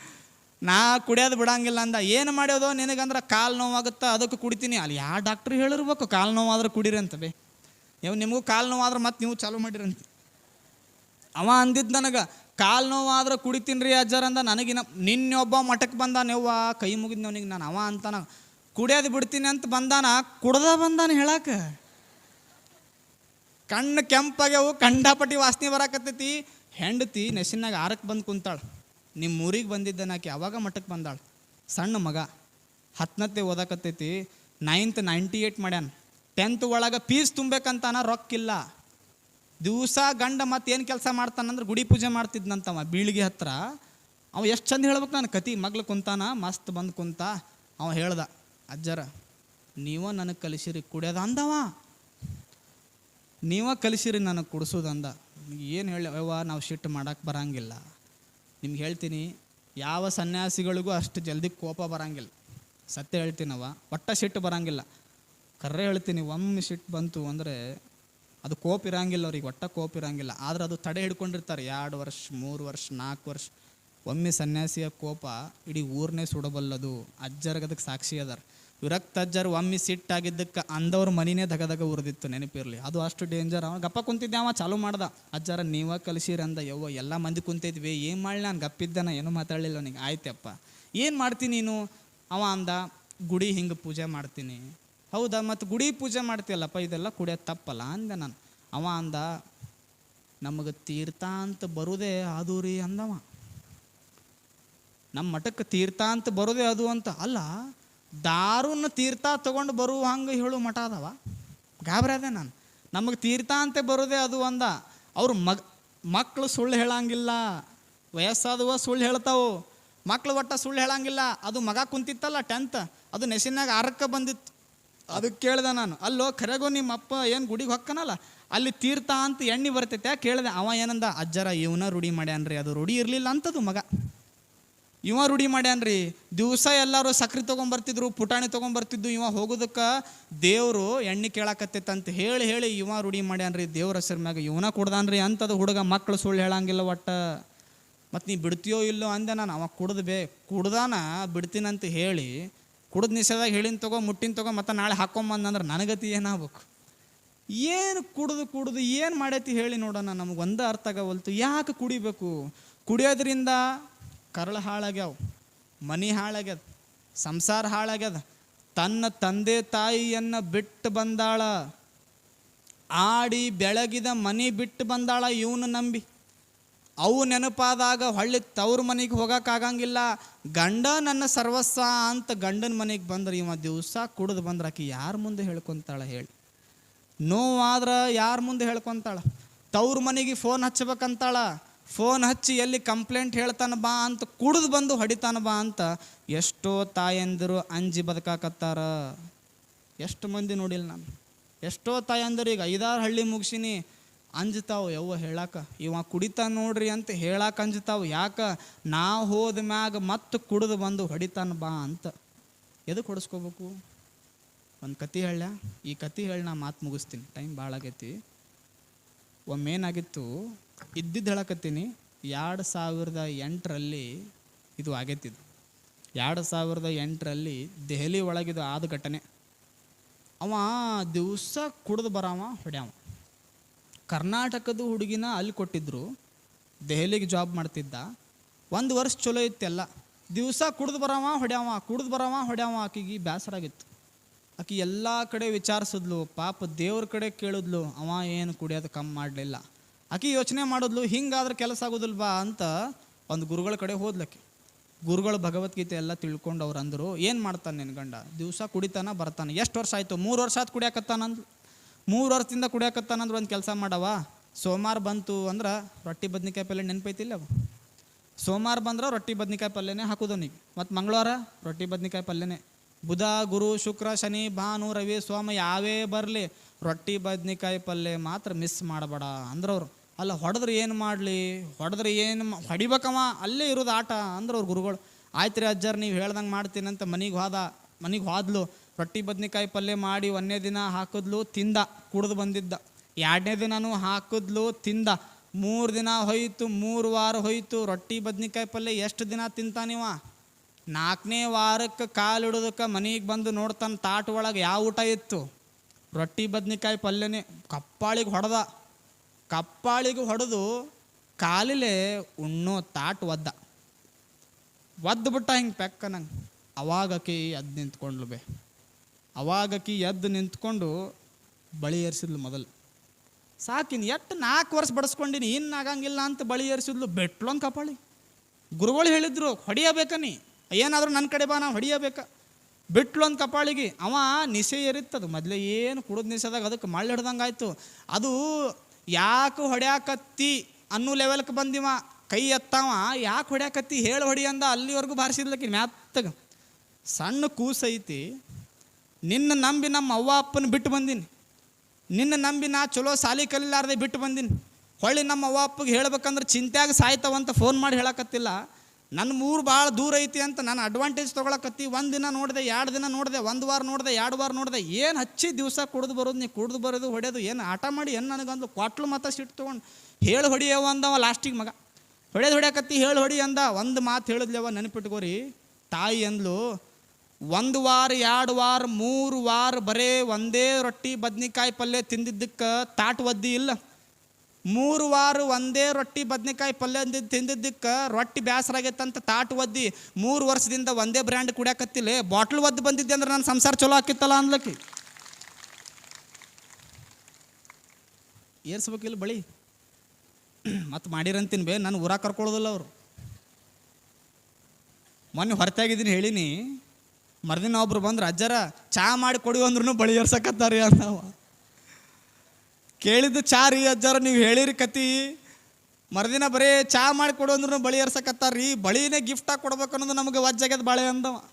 ನಾ ಕುಡಿಯೋದು ಬಿಡಂಗಿಲ್ಲ ಅಂದ. ಏನು ಮಾಡ್ಯೋದು? ನಿನಗಂದ್ರೆ ಕಾಲು ನೋವಾಗುತ್ತೆ? ಅದಕ್ಕೆ ಕುಡಿತೀನಿ. ಅಲ್ಲಿ ಯಾವ ಡಾಕ್ಟ್ರು ಹೇಳಿರ್ಬೇಕು, ಕಾಲು ನೋವಾದ್ರೆ ಕುಡೀರಿ ಅಂತ ಬೇ. ನೀವು ನಿಮಗೂ ಕಾಲು ನೋವಾದ್ರೆ ಮತ್ತೆ ನೀವು ಚಾಲು ಮಾಡಿರಂತ. ಅವ ಅಂದಿದ್ದು ನನಗೆ ಕಾಲು ನೋವಾದ್ರೆ ಕುಡಿತೀನಿ ರೀ ಅಜ್ಜಾರ ಅಂದ ನನಗಿನ ನಿನ್ನೊಬ್ಬ ಮಠಕ್ಕೆ ಬಂದಾನೆವ್ವ ಕೈ ಮುಗಿದ್ನವನಿಗೆ ನಾನು ಅವ ಅಂತಾನ. ಕುಡಿಯೋದು ಬಿಡ್ತೀನಿ ಅಂತ ಬಂದಾನ, ಕುಡ್ದ ಬಂದಾನ ಹೇಳಾಕ? ಕಣ್ಣು ಕೆಂಪಾಗ್ಯಾವು, ಕಂಡಾಪಟ್ಟಿ ವಾಸನೆ ಬರಾಕತ್ತೈತಿ. ಹೆಂಡತಿ ನೆಸಿನಾಗ ಆರಕ್ಕೆ ಬಂದು ಕುಂತಾಳೆ. ನಿಮ್ಮ ಊರಿಗೆ ಬಂದಿದ್ದನಾಕಿ ಅವಾಗ ಮಠಕ್ಕೆ ಬಂದಾಳು. ಸಣ್ಣ ಮಗ ಹತ್ತನತ್ತೆ ಓದಾಕತ್ತೈತಿ. ನೈನ್ತ್ ನೈಂಟಿ ಏಯ್ಟ್ ಮಾಡ್ಯಾನ. ಟೆಂತ್ ಒಳಗೆ ಫೀಸ್ ತುಂಬೇಕಂತಾನ, ರೊಕ್ಕಿಲ್ಲ. ದಿವಸ ಗಂಡ ಮತ್ತೆ ಏನು ಕೆಲಸ ಮಾಡ್ತಾನಂದ್ರೆ ಗುಡಿ ಪೂಜೆ ಮಾಡ್ತಿದ್ನಂತವ ಬೀಳಿಗೆ ಹತ್ರ. ಅವ ಎಷ್ಟು ಚಂದ ಹೇಳ್ಬೇಕು ನಾನು, ಕತಿ ಮಗ್ಳು ಕುಂತಾನ, ಮಸ್ತ್ ಬಂದು ಕುಂತ. ಅವ ಹೇಳ್ದ, ಅಜ್ಜರ, ನೀವ ನನಗೆ ಕಲಿಸಿರಿ ಕುಡಿಯೋದ ಅಂದವ ನೀವ ಕಲಿಸಿರಿ ನನಗೆ ಕುಡಿಸೋದಂದ. ಏನು ಹೇಳಿ ನಾವು ಶಿಟ್ಟು ಮಾಡಕ್ಕೆ ಬರಂಗಿಲ್ಲ. ನಿಮ್ಗೆ ಹೇಳ್ತೀನಿ, ಯಾವ ಸನ್ಯಾಸಿಗಳಿಗೂ ಅಷ್ಟು ಜಲ್ದಿ ಕೋಪ ಬರಂಗಿಲ್ಲ. ಸತ್ಯ ಹೇಳ್ತೀನವ ಒಟ್ಟ ಸಿಟ್ಟು ಬರಂಗಿಲ್ಲ. ಕರ್ರೆ ಹೇಳ್ತೀನಿ, ಒಮ್ಮೆ ಸಿಟ್ಟು ಬಂತು ಅಂದರೆ ಅದು ಕೋಪ ಇರಂಗಿಲ್ಲ ಅವ್ರಿಗೆ ಒಟ್ಟ ಕೋಪ ಇರಂಗಿಲ್ಲ ಆದ್ರೆ ಅದು ತಡೆ ಹಿಡ್ಕೊಂಡಿರ್ತಾರೆ. ಎರಡು ವರ್ಷ, ಮೂರು ವರ್ಷ, ನಾಲ್ಕು ವರ್ಷ. ಒಮ್ಮೆ ಸನ್ಯಾಸಿಯ ಕೋಪ ಇಡೀ ಊರನ್ನೇ ಸುಡಬಲ್ಲದು. ಅಜ್ಜರ್ಗದಕ್ಕೆ ಸಾಕ್ಷಿ ಅದಾರ. ವಿರಕ್ತ ಅಜ್ಜರು ಒಮ್ಮೆ ಸಿಟ್ಟಾಗಿದ್ದಕ್ಕೆ ಅಂದವ್ರ ಮನಿನೇ ದಗದಗ ಉರಿದಿತ್ತು ನೆನಪಿರಲಿ. ಅದು ಅಷ್ಟು ಡೇಂಜರ್ ಅವ ಗಪ್ಪ ಕುಂತಿದ್ದೆ, ಅವ ಚಾಲೂ ಮಾಡ್ದ. ಅಜ್ಜಾರ, ನೀವ ಕಲಿಸಿರಿ ಯವ್ವ, ಎಲ್ಲ ಮಂದಿ ಕುಂತಿದ್ವಿ ಏನು ಮಾಡಲಿ? ನಾನು ಗಪ್ಪಿದ್ದೆ, ನಾ ಏನೂ ಮಾತಾಡಲಿಲ್ಲ ಅವನಿಗೆ. ಆಯ್ತಪ್ಪ. ಏನು ಮಾಡ್ತೀನಿ ನೀನು? ಅವ ಅಂದ, ಗುಡಿ ಹಿಂಗೆ ಪೂಜೆ ಮಾಡ್ತೀನಿ. ಹೌದಾ? ಮತ್ತು ಗುಡಿ ಪೂಜೆ ಮಾಡ್ತೀಯಲ್ಲಪ್ಪ, ಇದೆಲ್ಲ ಕುಡಿಯೋದು ತಪ್ಪಲ್ಲ ಅಂದೆ ನಾನು. ಅವ ಅಂದ, ನಮಗೆ ತೀರ್ಥ ಅಂತ ಬರೋದೇ ಅದು ರೀ ಅಂದವ. ನಮ್ಮ ಮಠಕ್ಕೆ ತೀರ್ಥ ಅಂತ ಬರೋದೇ ಅದು ಅಂತ ಅಲ್ಲ, ದಾರುನ ತೀರ್ಥ ತಗೊಂಡು ಬರುವ ಹಂಗೆ ಹೇಳು ಮಠ ಅದಾವ. ಗಾಬರಿ ಅದೇ ನಾನು. ನಮಗೆ ತೀರ್ಥ ಅಂತ ಬರೋದೇ ಅದು ಅಂದ. ಅವ್ರು ಮಗ ಮಕ್ಕಳು ಸುಳ್ಳು ಹೇಳಂಗಿಲ್ಲ. ವಯಸ್ಸಾದವ ಸುಳ್ಳು ಹೇಳ್ತಾವು. ಮಕ್ಳು ಒಟ್ಟ ಸುಳ್ಳು ಹೇಳಂಗಿಲ್ಲ. ಅದು ಮಗ ಕುಂತಿತ್ತಲ್ಲ ಟೆಂತ್, ಅದು ನೆಸಿನಾಗ ಆರಕ್ಕೆ ಬಂದಿತ್ತು. ಅದಕ್ಕೆ ಕೇಳ್ದೆ ನಾನು. ಅಲ್ಲೋ ಖರೆಗೋ ನಿಮ್ಮ ಅಪ್ಪ ಏನು ಗುಡಿಗೆ ಹೊಕ್ಕನಲ್ಲ? ಅಲ್ಲಿ ತೀರ್ಥ ಅಂತ ಎಣ್ಣೆ ಬರ್ತೈತೆ ಕೇಳಿದೆ? ಅವ ಏನಂದ, ಅಜ್ಜರ, ಇವನ ರೂಢಿ ಮಾಡ್ಯಾನ್ರಿ, ಅದು ರೂಢಿ ಇರಲಿಲ್ಲ ಅಂತದು ಮಗ. ಇವ ರೂಢಿ ಮಾಡ್ಯಾನ್ರಿ. ದಿವಸ ಎಲ್ಲರೂ ಸಕ್ರೆ ತೊಗೊಂಬರ್ತಿದ್ರು, ಪುಟಾಣಿ ತೊಗೊಂಬರ್ತಿದ್ದು, ಇವ ಹೋಗೋದಕ್ಕೆ ದೇವರು ಎಣ್ಣೆ ಕೇಳಾಕತ್ತೈತಂತ ಹೇಳಿ ಹೇಳಿ ಇವ ರೂಢಿ ಮಾಡ್ಯಾನ್ರಿ. ದೇವ್ರ ಹೆಸರು ಮ್ಯಾಗ ಇವನ ಕುಡ್ದಾನ್ರಿ ಅಂತದು ಹುಡುಗ ಮಕ್ಕಳು ಸುಳ್ಳು ಹೇಳಂಗಿಲ್ಲ ಒಟ್ಟ. ಮತ್ತು ನೀ ಬಿಡ್ತೀಯೋ ಇಲ್ಲೋ ಅಂದೆ ನಾನು, ಅವ ಕುಡ್ದು ಬೇ ಕುಡ್ದಾನ, ಬಿಡ್ತೀನಂತ ಹೇಳಿ ಕುಡ್ದು ನಿಷೇಧಾಗ ಹೇಳಿನ ತಗೋ, ಮುಟ್ಟಿನ ತಗೋ, ಮತ್ತೆ ನಾಳೆ ಹಾಕೊಂಬಂದಂದ್ರೆ ನನಗತಿ ಏನಾಗಬೇಕು? ಏನು ಕುಡಿದು ಕುಡಿದು ಏನು ಮಾಡೈತಿ ಹೇಳಿ ನೋಡೋಣ ನಮಗೆ ಒಂದೇ ಅರ್ಥ ಆಗವಲ್ತು. ಯಾಕೆ ಕುಡಿಬೇಕು? ಕುಡಿಯೋದ್ರಿಂದ ಕರಳು ಹಾಳಾಗ್ಯಾವ, ಮನಿ ಹಾಳಾಗ್ಯದ, ಸಂಸಾರ ಹಾಳಾಗ್ಯದ. ತನ್ನ ತಂದೆ ತಾಯಿಯನ್ನು ಬಿಟ್ಟು ಬಂದಾಳ. ಆಡಿ ಬೆಳಗಿದ ಮನಿ ಬಿಟ್ಟು ಬಂದಾಳ ಇವನು ನಂಬಿ. ಅವು ನೆನಪಾದಾಗ ಹೊಳ್ಳಿ ತವ್ರ ಮನೆಗೆ ಹೋಗೋಕ್ಕಾಗಂಗಿಲ್ಲ ಗಂಡ ನನ್ನ ಸರ್ವಸ್ವ ಅಂತ ಗಂಡನ ಮನೆಗೆ ಬಂದ್ರೆ ಇವ ದಿವಸ ಕುಡಿದು ಬಂದ್ರೆ ಆಕೆ ಯಾರ ಮುಂದೆ ಹೇಳ್ಕೊತಾಳೆ ಹೇಳಿ. ನೋವಾದ್ರೆ ಯಾರ ಮುಂದೆ ಹೇಳ್ಕೊತಾಳ? ತವ್ರ ಮನೆಗೆ ಫೋನ್ ಹಚ್ಬೇಕಂತಾಳ ಫೋನ್ ಹಚ್ಚಿ ಎಲ್ಲಿ ಕಂಪ್ಲೇಂಟ್ ಹೇಳ್ತಾನೆ ಬಾ ಅಂತ ಕುಡಿದು ಬಂದು ಹೊಡಿತಾನೆ ಬಾ ಅಂತ ಎಷ್ಟೋ ತಾಯಂದಿರು ಅಂಜಿ ಬದುಕಾಕತ್ತಾರ. ಎಷ್ಟು ಮಂದಿ ನೋಡಿಲ್ಲ ನಾನು? ಎಷ್ಟೋ ತಾಯಂದಿರು ಈಗ ಐದಾರು ಹಳ್ಳಿ ಮುಗಿಸಿನಿ. ಅಂಜ್ತಾವು, ಯವ್ವ ಹೇಳಾಕ, ಇವ ಕುಡಿತಾನೆ ನೋಡ್ರಿ ಅಂತ ಹೇಳಾಕ ಅಂಜ್ತಾವು, ಯಾಕ? ನಾ ಹೋದ ಮ್ಯಾಗ ಮತ್ತೆ ಕುಡಿದು ಬಂದು ಹೊಡಿತಾನ ಬಾ ಅಂತ. ಎದಕ್ಕೆ ಹೊಡಿಸ್ಕೋಬೇಕು? ಒಂದು ಕತೆ ಹೇಳ ಈ ಕತೆ ಹೇಳಿ ನಾ ಮಾತು ಮುಗಿಸ್ತೀನಿ, ಟೈಮ್ ಭಾಳ ಆಗೈತಿ. ಒಮ್ಮೆ ಏನಾಗಿತ್ತು ಇದ್ದಿದ್ದು ಹೇಳಕತ್ತೀನಿ, ಎರಡು ಸಾವಿರದ ಎಂಟರಲ್ಲಿ ಇದು ಆಗೈತಿದು ಎರಡು ಸಾವಿರದ ಎಂಟರಲ್ಲಿ ದೆಹಲಿ ಒಳಗಿದು ಆದ ಘಟನೆ. ಅವ ದಿವಸ ಕುಡಿದು ಬರವ, ಹೊಡ್ಯಾವ. ಕರ್ನಾಟಕದ ಹುಡುಗಿನ ಅಲ್ಲಿ ಕೊಟ್ಟಿದ್ರು, ದೆಹಲಿಗೆ ಜಾಬ್ ಮಾಡ್ತಿದ್ದ. ಒಂದು ವರ್ಷ ಚಲೋ ಇತ್ತೆಲ್ಲ ದಿವಸ ಕುಡ್ದು ಬರವ, ಹೊಡ್ಯಾವ, ಕುಡ್ದು ಬರವ, ಹೊಡ್ಯಾವ ಆಕಿಗೆ ಬೇಸರ ಆಗಿತ್ತು. ಆಕಿ ಎಲ್ಲ ಕಡೆ ವಿಚಾರಿಸಿದ್ಲು, ಪಾಪ ದೇವ್ರ ಕಡೆ ಕೇಳಿದ್ಲು, ಅವ ಏನು ಕುಡಿಯೋದು ಕಮ್ಮಿ ಮಾಡಲಿಲ್ಲ. ಆಕಿ ಯೋಚನೆ ಮಾಡಿದ್ಲು, ಹಿಂಗಾದ್ರೆ ಕೆಲಸ ಆಗೋದಿಲ್ಲ ಬಾ ಅಂತ ಒಂದು ಗುರುಗಳ ಕಡೆ ಹೋದ್ಲಕ್ಕೆ ಗುರುಗಳು ಭಗವದ್ಗೀತೆ ಎಲ್ಲ ತಿಳ್ಕೊಂಡು ಅವ್ರು ಅಂದರು, ಏನು ಮಾಡ್ತಾನೆ ನಿನ್ನ ಗಂಡ? ದಿವಸ ಕುಡಿತಾನ, ಬರ್ತಾನೆ. ಎಷ್ಟು ವರ್ಷ ಆಯಿತು? ಮೂರು ವರ್ಷ ಆಯ್ತು ಕುಡಿಯಾಕತ್ತಾನಂದ್ಲು ಮೂರು ವರ್ಷದಿಂದ ಕುಡಿಯಾಕತ್ತಾನಂದ್ರೆ ಒಂದು ಕೆಲಸ ಮಾಡವ. ಸೋಮವಾರ ಬಂತು ಅಂದ್ರೆ ರೊಟ್ಟಿ ಬದ್ನಿಕಾಯಿ ಪಲ್ಯ ನೆನಪೈತಿಲ್ಲ ಅವು ಸೋಮವಾರ ಬಂದ್ರೆ ರೊಟ್ಟಿ ಬದ್ನಿಕಾಯಿ ಪಲ್ಯನೇ ಹಾಕೋದವನಿಗೆ ಮತ್ತು ಮಂಗಳವಾರ ರೊಟ್ಟಿ ಬದ್ನಿಕಾಯಿ ಪಲ್ಯನೇ. ಬುಧ, ಗುರು, ಶುಕ್ರ, ಶನಿ, ಭಾನು, ರವಿ, ಸೋಮ ಯಾವೇ ಬರಲಿ ರೊಟ್ಟಿ ಬದ್ನಿಕಾಯಿ ಪಲ್ಯ ಮಾತ್ರ ಮಿಸ್ ಮಾಡಬೇಡ ಅಂದ್ರವ್ರು. ಅಲ್ಲ ಹೊಡೆದ್ರೆ ಏನು ಮಾಡಲಿ? ಹೊಡೆದ್ರೆ ಏನು ಹೊಡಿಬೇಕವ? ಅಲ್ಲೇ ಇರೋದು ಆಟ ಅಂದ್ರೆ ಅವ್ರು ಗುರುಗಳು. ಆಯ್ತು ರೀ ಅಜ್ಜರ್, ನೀವು ಹೇಳ್ದಂಗೆ ಮಾಡ್ತೀನಿ ಅಂತ ಮನೆಗೆ ಹೋದ, ಮನೆಗೆ ಹೋದ್ಲು. ರೊಟ್ಟಿ ಬದ್ನಿಕಾಯಿ ಪಲ್ಯ ಮಾಡಿ ಒಂದನೇ ದಿನ ಹಾಕಿದ್ಲು, ತಿಂದ, ಕುಡಿದು ಬಂದಿದ್ದ. ಎರಡನೇ ದಿನನೂ ಹಾಕಿದ್ಲು, ತಿಂದ. ಮೂರು ದಿನ ಹೋಯಿತು, ಮೂರು ವಾರ ಹೋಯಿತು, ರೊಟ್ಟಿ ಬದ್ನಿಕಾಯಿ ಪಲ್ಯ ಎಷ್ಟು ದಿನ ತಿಂತಾನಿವ? ನಾಲ್ಕನೇ ವಾರಕ್ಕೆ ಕಾಲಿಡೋದಕ್ಕೆ ಮನೆಗೆ ಬಂದು ನೋಡ್ತಾನೆ ತಾಟ್ ಒಳಗೆ ಯಾವ ಊಟ ಇತ್ತು? ರೊಟ್ಟಿ ಬದ್ನಿಕಾಯಿ ಪಲ್ಯನೇ ಕಪ್ಪಾಳಿಗೆ ಹೊಡೆದ. ಕಪ್ಪಾಳಿಗೆ ಹೊಡೆದು ಕಾಲಿಲೆ ಉಣ್ಣೋ ತಾಟ್ ಒದ್ದ. ಒದ್ದು ಬಿಟ್ಟ ಹಿಂಗೆ ಪೆಕ್ಕ ನಂಗೆ. ಅವಾಗಕಿ ಅದು ನಿಂತ್ಕೊಂಡ್ಲು ಬೇ. ಅವಾಗಕಿ ಎದ್ದು ನಿಂತ್ಕೊಂಡು ಬಳಿ ಏರಿಸಿದ್ಲು ಮೊದಲು. ಸಾಕಿನ್ ಎಟ್ಟು ನಾಲ್ಕು ವರ್ಷ ಬಡಿಸ್ಕೊಂಡಿನಿ ಇನ್ನು ಆಗಂಗಿಲ್ಲ ಅಂತ ಬಳಿ ಏರಿಸಿದ್ಲು ಬೆಟ್ಲೊಂದು ಕಪಾಳಿ. ಗುರುಗಳು ಹೇಳಿದ್ರು, ಹೊಡಿಯಬೇಕ ನೀ? ಏನಾದರೂ ನನ್ನ ಕಡೆ ಬಾ ನಾವು ಹೊಡಿಯಬೇಕ? ಬಿಟ್ಲೊಂದು ಕಪಾಳಿಗೆ ಅವ ನಿಶೆ ಏರಿತ್ತದು. ಮೊದಲೇ ಏನು ಕುಡಿದ ನಿಸೆದಾಗ ಅದಕ್ಕೆ ಮಳ್ಳು ಹಿಡ್ದಂಗೆ ಆಯಿತು. ಅದು ಯಾಕೆ ಹೊಡ್ಯಾಕತ್ತಿ ಅನ್ನೋ ಲೆವೆಲ್ಗೆ ಬಂದಿವ. ಕೈ ಎತ್ತಾವ, ಯಾಕೆ ಹೊಡ್ಯಾಕತ್ತಿ? ಹೇಳಿ ಹೊಡಿ ಅಂದ, ಅಲ್ಲಿವರೆಗೂ ಬಾರಿಸಿದ್ಲಕ್ಕಿ ಮ್ಯಾತ್ತಗ. ಸಣ್ಣ ಕೂಸೈತಿ ನಿನ್ನ ನಂಬಿ ನಮ್ಮ ಅವ್ವ ಅಪ್ಪನ ಬಿಟ್ಟು ಬಂದೀನಿ. ನಿನ್ನ ನಂಬಿ ನಾ ಚಲೋ ಸಾಲಿ ಕಲಿಲಾರ್ದೆ ಬಿಟ್ಟು ಬಂದೀನಿ. ಹೊಳ್ಳಿ ನಮ್ಮ ಅವ್ವ ಅಪ್ಪಗೆ ಹೇಳ್ಬೇಕಂದ್ರೆ ಚಿಂತ್ಯಾಗ ಸಾಯ್ತಾವಂತ ಫೋನ್ ಮಾಡಿ ಹೇಳಕತ್ತಿಲ್ಲ. ನನ್ನ ಮೂರು ಭಾಳ ದೂರ ಐತಿ ಅಂತ ನಾನು ಅಡ್ವಾಂಟೇಜ್ ತೊಗೊಳಕತ್ತಿ ಒಂದು ದಿನ ನೋಡಿದೆ, ಎರಡು ದಿನ ನೋಡಿದೆ, ಒಂದು ವಾರ ನೋಡಿದೆ, ಎರಡು ವಾರ ನೋಡಿದೆ, ಏನು ಹಚ್ಚಿ ದಿವಸ ಕುಡಿದು ಬರೋದು, ನೀ ಕುಡ್ದು ಬರೋದು, ಹೊಡೆಯೋದು, ಏನು ಆಟ ಮಾಡಿ ಏನು ನನಗಂದು ಕ್ವಾಟ್ಲು ಮತ ಸಿಟ್ಟು ತೊಗೊಂಡು ಹೇಳಿ ಹೊಡಿಯವ ಅಂದವ ಲಾಸ್ಟಿಗೆ ಮಗ. ಹೊಡೆದು ಹೊಡ್ಯಾಕತ್ತಿ ಹೇಳಿ ಹೊಡಿ ಅಂದ, ಒಂದು ಮಾತು ಹೇಳಿದ್ಲವ ನೆನಪಿಟ್ಕೋರಿ, ತಾಯಿ ಅಂದ್ಲು ಒಂದು ವಾರ, ಎರಡು ವಾರ, ಮೂರು ವಾರ ಬರೇ ಒಂದೇ ರೊಟ್ಟಿ ಬದ್ನಿಕಾಯಿ ಪಲ್ಯ ತಿಂದಿದ್ದಕ್ಕೆ ತಾಟ್ ಒದ್ದಿ ಇಲ್ಲ. ಮೂರು ವಾರ ಒಂದೇ ರೊಟ್ಟಿ ಬದ್ನೆಕಾಯಿ ಪಲ್ಯ ತಿಂದಿದ್ದಕ್ಕೆ ರೊಟ್ಟಿ ಬೇಸರಾಗೈತಂತ ತಾಟ್ ಒದ್ದಿ ಮೂರು ವರ್ಷದಿಂದ ಒಂದೇ ಬ್ರ್ಯಾಂಡ್ ಕುಡಿಯಾಕತ್ತಿಲ್ಲ ಬಾಟ್ಲ್ ಒದ್ದು ಬಂದಿದ್ದೆ ಅಂದ್ರೆ ನನ್ನ ಸಂಸಾರ ಚಲೋ ಆಕಿತ್ತಲ್ಲ ಅನ್ಲಕ್ಕಿ ಏರ್ಸ್ಬೇಕಿಲ್ಲ ಬಳಿ. ಮತ್ತು ಮಾಡಿರಂತೀನಿ ಬೇ, ನಾನು ಊರಾಗ ಕರ್ಕೊಳ್ಳೋದಿಲ್ಲ ಅವರು. ಮೊನ್ನೆ ಹೊರತಾಗಿದ್ದೀನಿ ಹೇಳಿನಿ. ಮರ್ದಿನ ಒಬ್ರು ಬಂದ್ರೆ, ಅಜ್ಜರ, ಚಾ ಮಾಡಿ ಕೊಡಿ ಅಂದ್ರೂ ಬಳಿ ಏರ್ಸಕತ್ತಾರಿ ಅಂದವ ಕೇಳಿದ್ದು ಚಾ ರೀ ಅಜ್ಜಾರ, ನೀವು ಹೇಳಿರಿ ಕತಿ. ಮರುದಿನ ಬರೀ ಚಾ ಮಾಡಿ ಕೊಡು ಅಂದ್ರೂ ಬಳಿ ರೀ ಬಳಿನೇ ಗಿಫ್ಟಾಗಿ ಕೊಡ್ಬೇಕು ಅನ್ನೋದು ನಮಗೆ ವಜ್ಜಾಗ್ಯದ ಬಳೆ ಅಂದವ.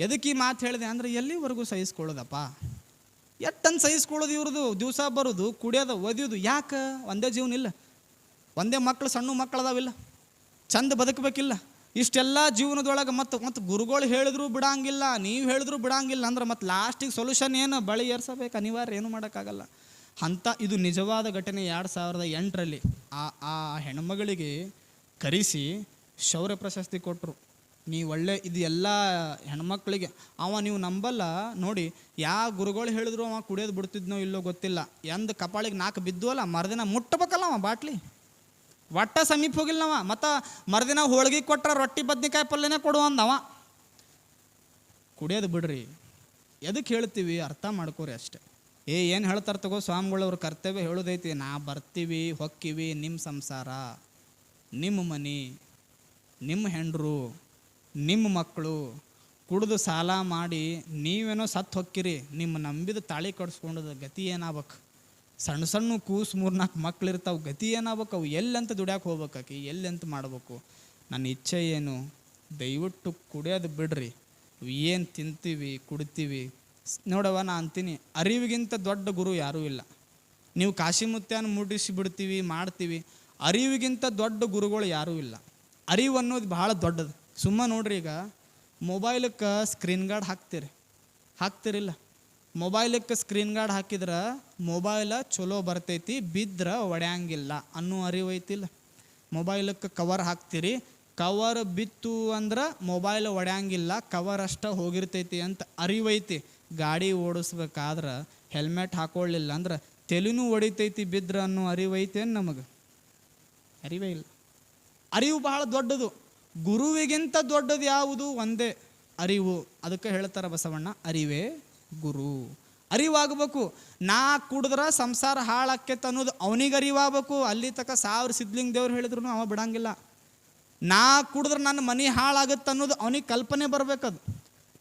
ಎದಕ್ಕೆ ಈ ಮಾತು ಹೇಳಿದೆ? ಅಂದ್ರೆ ಎಲ್ಲಿವರೆಗೂ ಸಹಿಸ್ಕೊಳ್ಳೋದಪ್ಪ? ಎಟ್ಟಂದು ಸಹಿಸ್ಕೊಳ್ಳೋದು ಇವ್ರದ್ದು ದಿವಸ ಬರೋದು, ಕುಡಿಯೋದು ಓದಿಯೋದು ಯಾಕೆ? ಒಂದೇ ಜೀವನ ಇಲ್ಲ. ಒಂದೇ ಮಕ್ಕಳು ಸಣ್ಣ ಮಕ್ಕಳು ಅದಾವಿಲ್ಲ. ಚಂದ ಬದುಕಬೇಕಿಲ್ಲ. ಇಷ್ಟೆಲ್ಲ ಜೀವನದೊಳಗೆ ಮತ್ತು ಮತ್ತು ಗುರುಗಳು ಹೇಳಿದ್ರು ಬಿಡಂಗಿಲ್ಲ, ನೀವು ಹೇಳಿದ್ರು ಬಿಡಂಗಿಲ್ಲ ಅಂದ್ರೆ ಮತ್ತು ಲಾಸ್ಟಿಗೆ ಸೊಲ್ಯೂಷನ್ ಏನು? ಬಳಿ ಏರ್ಸಬೇಕು, ಅನಿವಾರ್ಯ, ಏನು ಮಾಡೋಕ್ಕಾಗಲ್ಲ. ಅಂಥ ಇದು ನಿಜವಾದ ಘಟನೆ ಎರಡು ಸಾವಿರದ ಎಂಟರಲ್ಲಿ. ಆ ಆ ಹೆಣ್ಮಗಳಿಗೆ ಕರೆಸಿ ಶೌರ್ಯ ಪ್ರಶಸ್ತಿ ಕೊಟ್ಟರು ನೀವು ಒಳ್ಳೆ ಇದು ಎಲ್ಲ ಹೆಣ್ಮಕ್ಳಿಗೆ. ಅವ ನೀವು ನಂಬಲ್ಲ, ನೋಡಿ ಯಾವ ಗುರುಗಳು ಹೇಳಿದ್ರು ಅವ ಕುಡಿಯೋದು ಬಿಡ್ತಿದ್ನೋ ಇಲ್ಲೋ ಗೊತ್ತಿಲ್ಲ. ಎಂದು ಕಪಾಳಿಗೆ ನಾಲ್ಕು ಬಿದ್ದು ಅಲ್ಲ ಮರದಿನ ಮುಟ್ಟಬೇಕಲ್ಲ ಅವ ಬಾಟ್ಲಿ? ಒಟ್ಟ ಸಮೀಪ ಹೋಗಿಲ್ಲವ ಮತ್ತು ಮರುದಿನ ಹೋಳಿಗೆ ಕೊಟ್ರೆ ರೊಟ್ಟಿ ಬದ್ನಿಕಾಯಿ ಪಲ್ಯನೇ ಕೊಡು ಅಂದವ. ಕುಡಿಯೋದು ಬಿಡ್ರಿ. ಎದಕ್ಕೆ ಹೇಳ್ತೀವಿ? ಅರ್ಥ ಮಾಡ್ಕೋರಿ ಅಷ್ಟೆ. ಏ, ಏನು ಹೇಳ್ತಾರೆ ತಗೋ ಸ್ವಾಮಿಗಳವ್ರ ಕರ್ತವ್ಯ ಹೇಳೋದೈತಿ. ನಾ ಬರ್ತೀವಿ, ಹೊಕ್ಕಿವಿ ನಿಮ್ಮ ಸಂಸಾರ ನಿಮ್ಮ ಮನೆ ನಿಮ್ಮ ಹೆಂಡರು ನಿಮ್ಮ ಮಕ್ಕಳು ಕುಡಿದು ಸಾಲ ಮಾಡಿ ನೀವೇನೋ ಸತ್ತು ಹೊಕ್ಕಿರಿ. ನಿಮ್ಮ ನಂಬಿದ ತಾಳಿ ಕಟ್ಸ್ಕೊಂಡದ ಗತಿ ಏನಾಗ್ಬೇಕು? ಸಣ್ಣ ಸಣ್ಣ ಕೂಸು ಮೂರ್ನಾಲ್ಕು ಮಕ್ಳು ಇರ್ತಾವೆ, ಗತಿ ಏನಾಗಬೇಕು? ಅವು ಎಲ್ಲಂತ ದುಡ್ಯಾಕೆ ಹೋಗ್ಬೇಕಾಕಿ, ಎಲ್ಲಂತ ಮಾಡ್ಬೇಕು? ನನ್ನ ಇಚ್ಛೆ ಏನು? ದಯವಿಟ್ಟು ಕುಡಿಯೋದು ಬಿಡ್ರಿ. ಏನು ತಿಂತೀವಿ, ಕುಡಿತೀವಿ? ನೋಡವ ನಾ ಅಂತೀನಿ, ಅರಿವಿಗಿಂತ ದೊಡ್ಡ ಗುರು ಯಾರೂ ಇಲ್ಲ. ನೀವು ಕಾಶಿ ಮುತ್ಯಾನ ಮುಡಿಸಿ ಬಿಡ್ತೀವಿ ಮಾಡ್ತೀವಿ, ಅರಿವಿಗಿಂತ ದೊಡ್ಡ ಗುರುಗಳು ಯಾರೂ ಇಲ್ಲ. ಅರಿವು ಅನ್ನೋದು ಭಾಳ ದೊಡ್ಡದು. ಸುಮ್ಮ ನೋಡ್ರಿ ಈಗ, ಮೊಬೈಲಕ್ಕೆ ಸ್ಕ್ರೀನ್ ಗಾರ್ಡ್ ಹಾಕ್ತೀರಿ. ಹಾಕ್ತಿರಿಲ್ಲ. ಮೊಬೈಲಕ್ಕೆ ಸ್ಕ್ರೀನ್ ಗಾರ್ಡ್ ಹಾಕಿದ್ರೆ ಮೊಬೈಲ ಚಲೋ ಬರ್ತೈತಿ ಬಿದ್ದರೆ ಒಡೆಯಂಗಿಲ್ಲ. ಅನ್ನೋ ಅರಿವು ಐತಿಲ್ಲ. ಮೊಬೈಲಕ್ಕೆ ಕವರ್ ಹಾಕ್ತೀರಿ. ಕವರ್ ಬಿತ್ತು ಅಂದ್ರೆ ಮೊಬೈಲ್ ಒಡ್ಯಾಂಗಿಲ್ಲ ಕವರ್ ಅಷ್ಟೇ ಹೋಗಿರ್ತೈತಿ ಅಂತ ಅರಿವೈತಿ ಗಾಡಿ ಓಡಿಸ್ಬೇಕಾದ್ರೆ ಹೆಲ್ಮೆಟ್ ಹಾಕೊಳ್ಳಿಲ್ಲ ಅಂದ್ರೆ ತೆಲಿನೂ ಒಡಿತೈತಿ ಬಿದ್ರೆ ಅನ್ನೋ ಅರಿವೈತೇನು ನಮಗೆ? ಅರಿವೇ ಇಲ್ಲ. ಅರಿವು ಬಹಳ ದೊಡ್ಡದು. ಗುರುವಿಗಿಂತ ದೊಡ್ಡದು ಯಾವುದು? ಒಂದೇ ಅರಿವು. ಅದಕ್ಕೆ ಹೇಳ್ತಾರೆ ಬಸವಣ್ಣ, ಅರಿವೇ ಗುರು. ಅರಿವಾಗಬೇಕು. ನಾ ಕುಡಿದ್ರೆ ಸಂಸಾರ ಹಾಳಾಕೈತೆ ಅನ್ನೋದು ಅವನಿಗೆ ಅರಿವಾಗಬೇಕು. ಅಲ್ಲಿ ತಕ ಸಾವಿರ ಸಿದ್ಲಿಂಗ್ ದೇವ್ರು ಹೇಳಿದ್ರು ಅವ ಬಿಡಂಗಿಲ್ಲ. ನಾ ಕುಡಿದ್ರೆ ನನ್ನ ಮನೆ ಹಾಳಾಗುತ್ತೆ ಅನ್ನೋದು ಅವನಿಗೆ ಕಲ್ಪನೆ ಬರಬೇಕದು.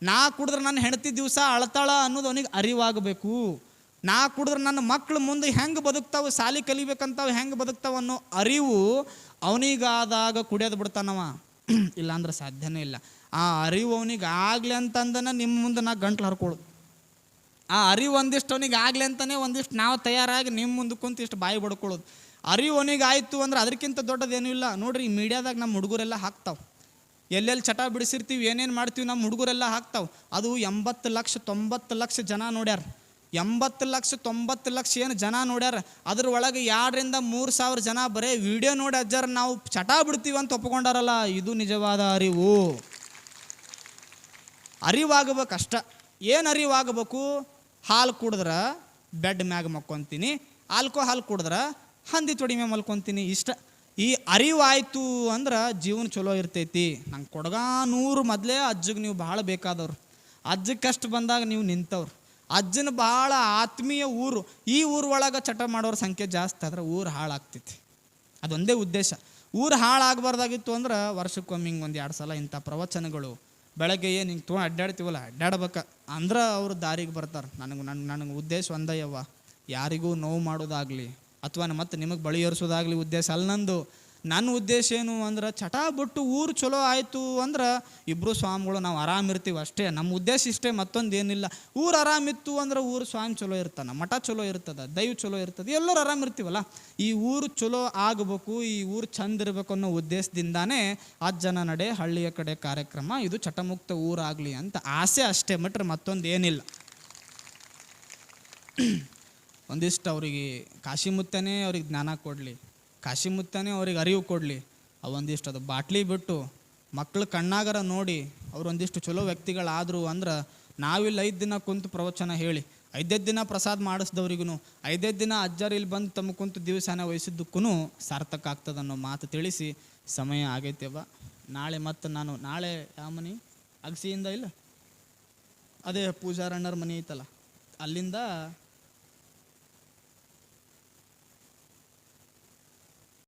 ನಾ ಕುಡಿದ್ರೆ ನನ್ನ ಹೆಂಡತಿ ದಿವಸ ಅಳತಾಳ ಅನ್ನೋದು ಅವನಿಗೆ ಅರಿವಾಗಬೇಕು. ನಾ ಕುಡಿದ್ರೆ ನನ್ನ ಮಕ್ಕಳು ಮುಂದೆ ಹೆಂಗೆ ಬದುಕ್ತಾವೆ, ಸಾಲಿ ಕಲಿಬೇಕಂತಾವೆ, ಹೆಂಗೆ ಬದುಕ್ತಾವೆ ಅನ್ನೋ ಅರಿವು ಅವನಿಗಾದಾಗ ಕುಡಿಯೋದು ಬಿಡ್ತಾನವ. ಇಲ್ಲಾಂದ್ರೆ ಸಾಧ್ಯನೇ ಇಲ್ಲ. ಆ ಅರಿವು ಅವನಿಗೆ ಆಗಲಿ ಅಂತಂದನ ನಿಮ್ಮ ಮುಂದೆ ನಾ ಗಂಟ್ಲು ಹರ್ಕೊಳ್ಳೋದು ಆ ಅರಿವು ಒಂದಿಷ್ಟು ಅವನಿಗೆ ಆಗಲಿ ಅಂತಲೇ ಒಂದಿಷ್ಟು ನಾವು ತಯಾರಾಗಿ ನಿಮ್ಮ ಮುಂದೆ ಕುಂತು ಇಷ್ಟು ಬಾಯಿ ಬಡ್ಕೊಳ್ಳೋದು. ಅರಿವು ಅವನಿಗೆ ಆಯಿತು ಅಂದ್ರೆ ಅದಕ್ಕಿಂತ ದೊಡ್ಡದೇನೂ ಇಲ್ಲ. ನೋಡ್ರಿ, ಈ ಮೀಡಿಯಾದಾಗ ನಮ್ಮ ಹುಡುಗರೆಲ್ಲ ಹಾಕ್ತಾವೆ. ಎಲ್ಲೆಲ್ಲಿ ಚಟ ಬಿಡಿಸಿರ್ತೀವಿ, ಏನೇನು ಮಾಡ್ತೀವಿ ನಮ್ಮ ಹುಡುಗರೆಲ್ಲ ಹಾಕ್ತಾವೆ. ಅದು ಎಂಬತ್ತು ಲಕ್ಷ ತೊಂಬತ್ತು ಲಕ್ಷ ಜನ ನೋಡ್ಯಾರ. ಎಂಬತ್ತು ಲಕ್ಷ ತೊಂಬತ್ತು ಲಕ್ಷ ಏನು ಜನ ನೋಡ್ಯಾರ. ಅದ್ರ ಒಳಗೆ ಎರಡರಿಂದ ಮೂರು ಸಾವಿರ ಜನ ಬರೇ ವಿಡಿಯೋ ನೋಡಿ ಅಜ್ಜಾರ ನಾವು ಚಟ ಬಿಡ್ತೀವಿ ಅಂತ ಒಪ್ಕೊಂಡಾರಲ್ಲ, ಇದು ನಿಜವಾದ ಅರಿವು. ಅರಿವಾಗಬೇಕಷ್ಟ. ಏನು ಅರಿವಾಗಬೇಕು? ಹಾಲು ಕುಡಿದ್ರೆ ಬೆಡ್ ಮ್ಯಾಗ ಮಕ್ಕೊಂತೀನಿ, ಆಲ್ಕೋಹಾಲ್ ಕುಡಿದ್ರೆ ಹಂದಿ ತೊಡಿ ಮ್ಯಾಗ ಮಲ್ಕೊತೀನಿ. ಇಷ್ಟ ಈ ಅರಿವಾಯ್ತು ಅಂದ್ರೆ ಜೀವನ ಚಲೋ ಇರ್ತೈತಿ. ನಂಗೆ ಕೊಡಗಾನೂರು ಮೊದಲೇ ಅಜ್ಜಗೆ ನೀವು ಭಾಳ ಬೇಕಾದವ್ರು. ಅಜ್ಜಿಗೆ ಕಷ್ಟ ಬಂದಾಗ ನೀವು ನಿಂತವ್ರು. ಅಜ್ಜನ ಭಾಳ ಆತ್ಮೀಯ ಊರು. ಈ ಊರು ಒಳಗೆ ಚಟ ಮಾಡೋರ ಸಂಖ್ಯೆ ಜಾಸ್ತಿ ಆದ್ರೆ ಊರು ಹಾಳಾಗ್ತೈತಿ. ಅದೊಂದೇ ಉದ್ದೇಶ. ಊರು ಹಾಳಾಗಬಾರ್ದಾಗಿತ್ತು ಅಂದ್ರೆ ವರ್ಷಕ್ಕೊಮ್ಮೆ ಹಿಂಗೆ ಒಂದು ಎರಡು ಸಲ ಇಂಥ ಪ್ರವಚನಗಳು. ಬೆಳಗ್ಗೆ ಏನು ಹಿಂಗೆ ತೊಗೊಂಡು ಅಡ್ಡಾಡ್ತೀವಲ್ಲ, ಅಡ್ಡಾಡ್ಬೇಕ. ಅಂದ್ರೆ ಅವರು ದಾರಿಗೆ ಬರ್ತಾರೆ. ನನಗೆ ನನ್ನ ನನಗೆ ಉದ್ದೇಶ ಒಂದಯ್ಯವ್ವ ಯಾರಿಗೂ ನೋವು ಮಾಡೋದಾಗಲಿ, ಅಥವಾ ಮತ್ತೆ ನಿಮಗೆ ಬಳಿ ಏರಿಸೋದಾಗಲಿ ಉದ್ದೇಶ ಅಲ್ಲ ನಂದು. ನನ್ನ ಉದ್ದೇಶ ಏನು ಅಂದ್ರೆ ಚಟ ಬಿಟ್ಟು ಊರು ಚಲೋ ಆಯಿತು ಅಂದ್ರೆ ಇಬ್ಬರು ಸ್ವಾಮಿಗಳು ನಾವು ಆರಾಮಿರ್ತೀವಿ ಅಷ್ಟೇ. ನಮ್ಮ ಉದ್ದೇಶ ಇಷ್ಟೇ, ಮತ್ತೊಂದು ಏನಿಲ್ಲ. ಊರು ಆರಾಮಿತ್ತು ಅಂದ್ರೆ ಊರು ಸ್ವಾಮಿ ಚಲೋ ಇರ್ತಾನೆ, ಮಠ ಚಲೋ ಇರ್ತದೆ, ದೈವ ಚಲೋ ಇರ್ತದೆ, ಎಲ್ಲರೂ ಆರಾಮಿರ್ತೀವಲ್ಲ ಈ ಊರು ಚಲೋ ಆಗಬೇಕು, ಈ ಊರು ಚಂದ ಇರಬೇಕು ಅನ್ನೋ ಉದ್ದೇಶದಿಂದಾನೇ ಅಜ್ಜನ ನಡೆ ಹಳ್ಳಿಯ ಕಡೆ ಕಾರ್ಯಕ್ರಮ, ಇದು ಚಟಮುಕ್ತ ಊರಾಗಲಿ ಅಂತ ಆಸೆ ಅಷ್ಟೇ, ಮಟ್ರೆ ಮತ್ತೊಂದು ಏನಿಲ್ಲ. ಒಂದಿಷ್ಟು ಅವರಿಗೆ ಕಾಶಿ ಮುತ್ತನೇ ಅವ್ರಿಗೆ ಜ್ಞಾನ ಕೊಡಲಿ. ಕಾಶಿ ಮುತ್ತನೇ ಅವ್ರಿಗೆ ಅರಿವು ಕೊಡಲಿ. ಅವೊಂದಿಷ್ಟು ಅದು ಬಾಟ್ಲಿ ಬಿಟ್ಟು ಮಕ್ಕಳು ಕಣ್ಣಾಗರ ನೋಡಿ ಅವ್ರು ಒಂದಿಷ್ಟು ಚಲೋ ವ್ಯಕ್ತಿಗಳಾದರು ಅಂದ್ರೆ ನಾವಿಲ್ಲಿ ಐದು ದಿನ ಕುಂತು ಪ್ರವಚನ ಹೇಳಿ. ಐದೈದು ದಿನ ಪ್ರಸಾದ ಮಾಡಿಸ್ದವ್ರಿಗೂ ಐದೈದು ದಿನ ಅಜ್ಜರು ಇಲ್ಲಿ ಬಂದು ತಮ್ಮ ಕುಂತು ದಿವಸನ ವಹಿಸಿದ್ದಕ್ಕೂ ಸಾರ್ಥಕ ಆಗ್ತದೆ ಅನ್ನೋ ಮಾತು ತಿಳಿಸಿ ಸಮಯ ಆಗೈತೆವ ನಾಳೆ ಮತ್ತು ನಾನು, ನಾಳೆ ಯಾವ ಮನೆ? ಅಗಸಿಯಿಂದ ಇಲ್ಲ? ಅದೇ ಪೂಜಾರಣ್ಣರ ಮನೆ ಐತಲ್ಲ. ಅಲ್ಲಿಂದ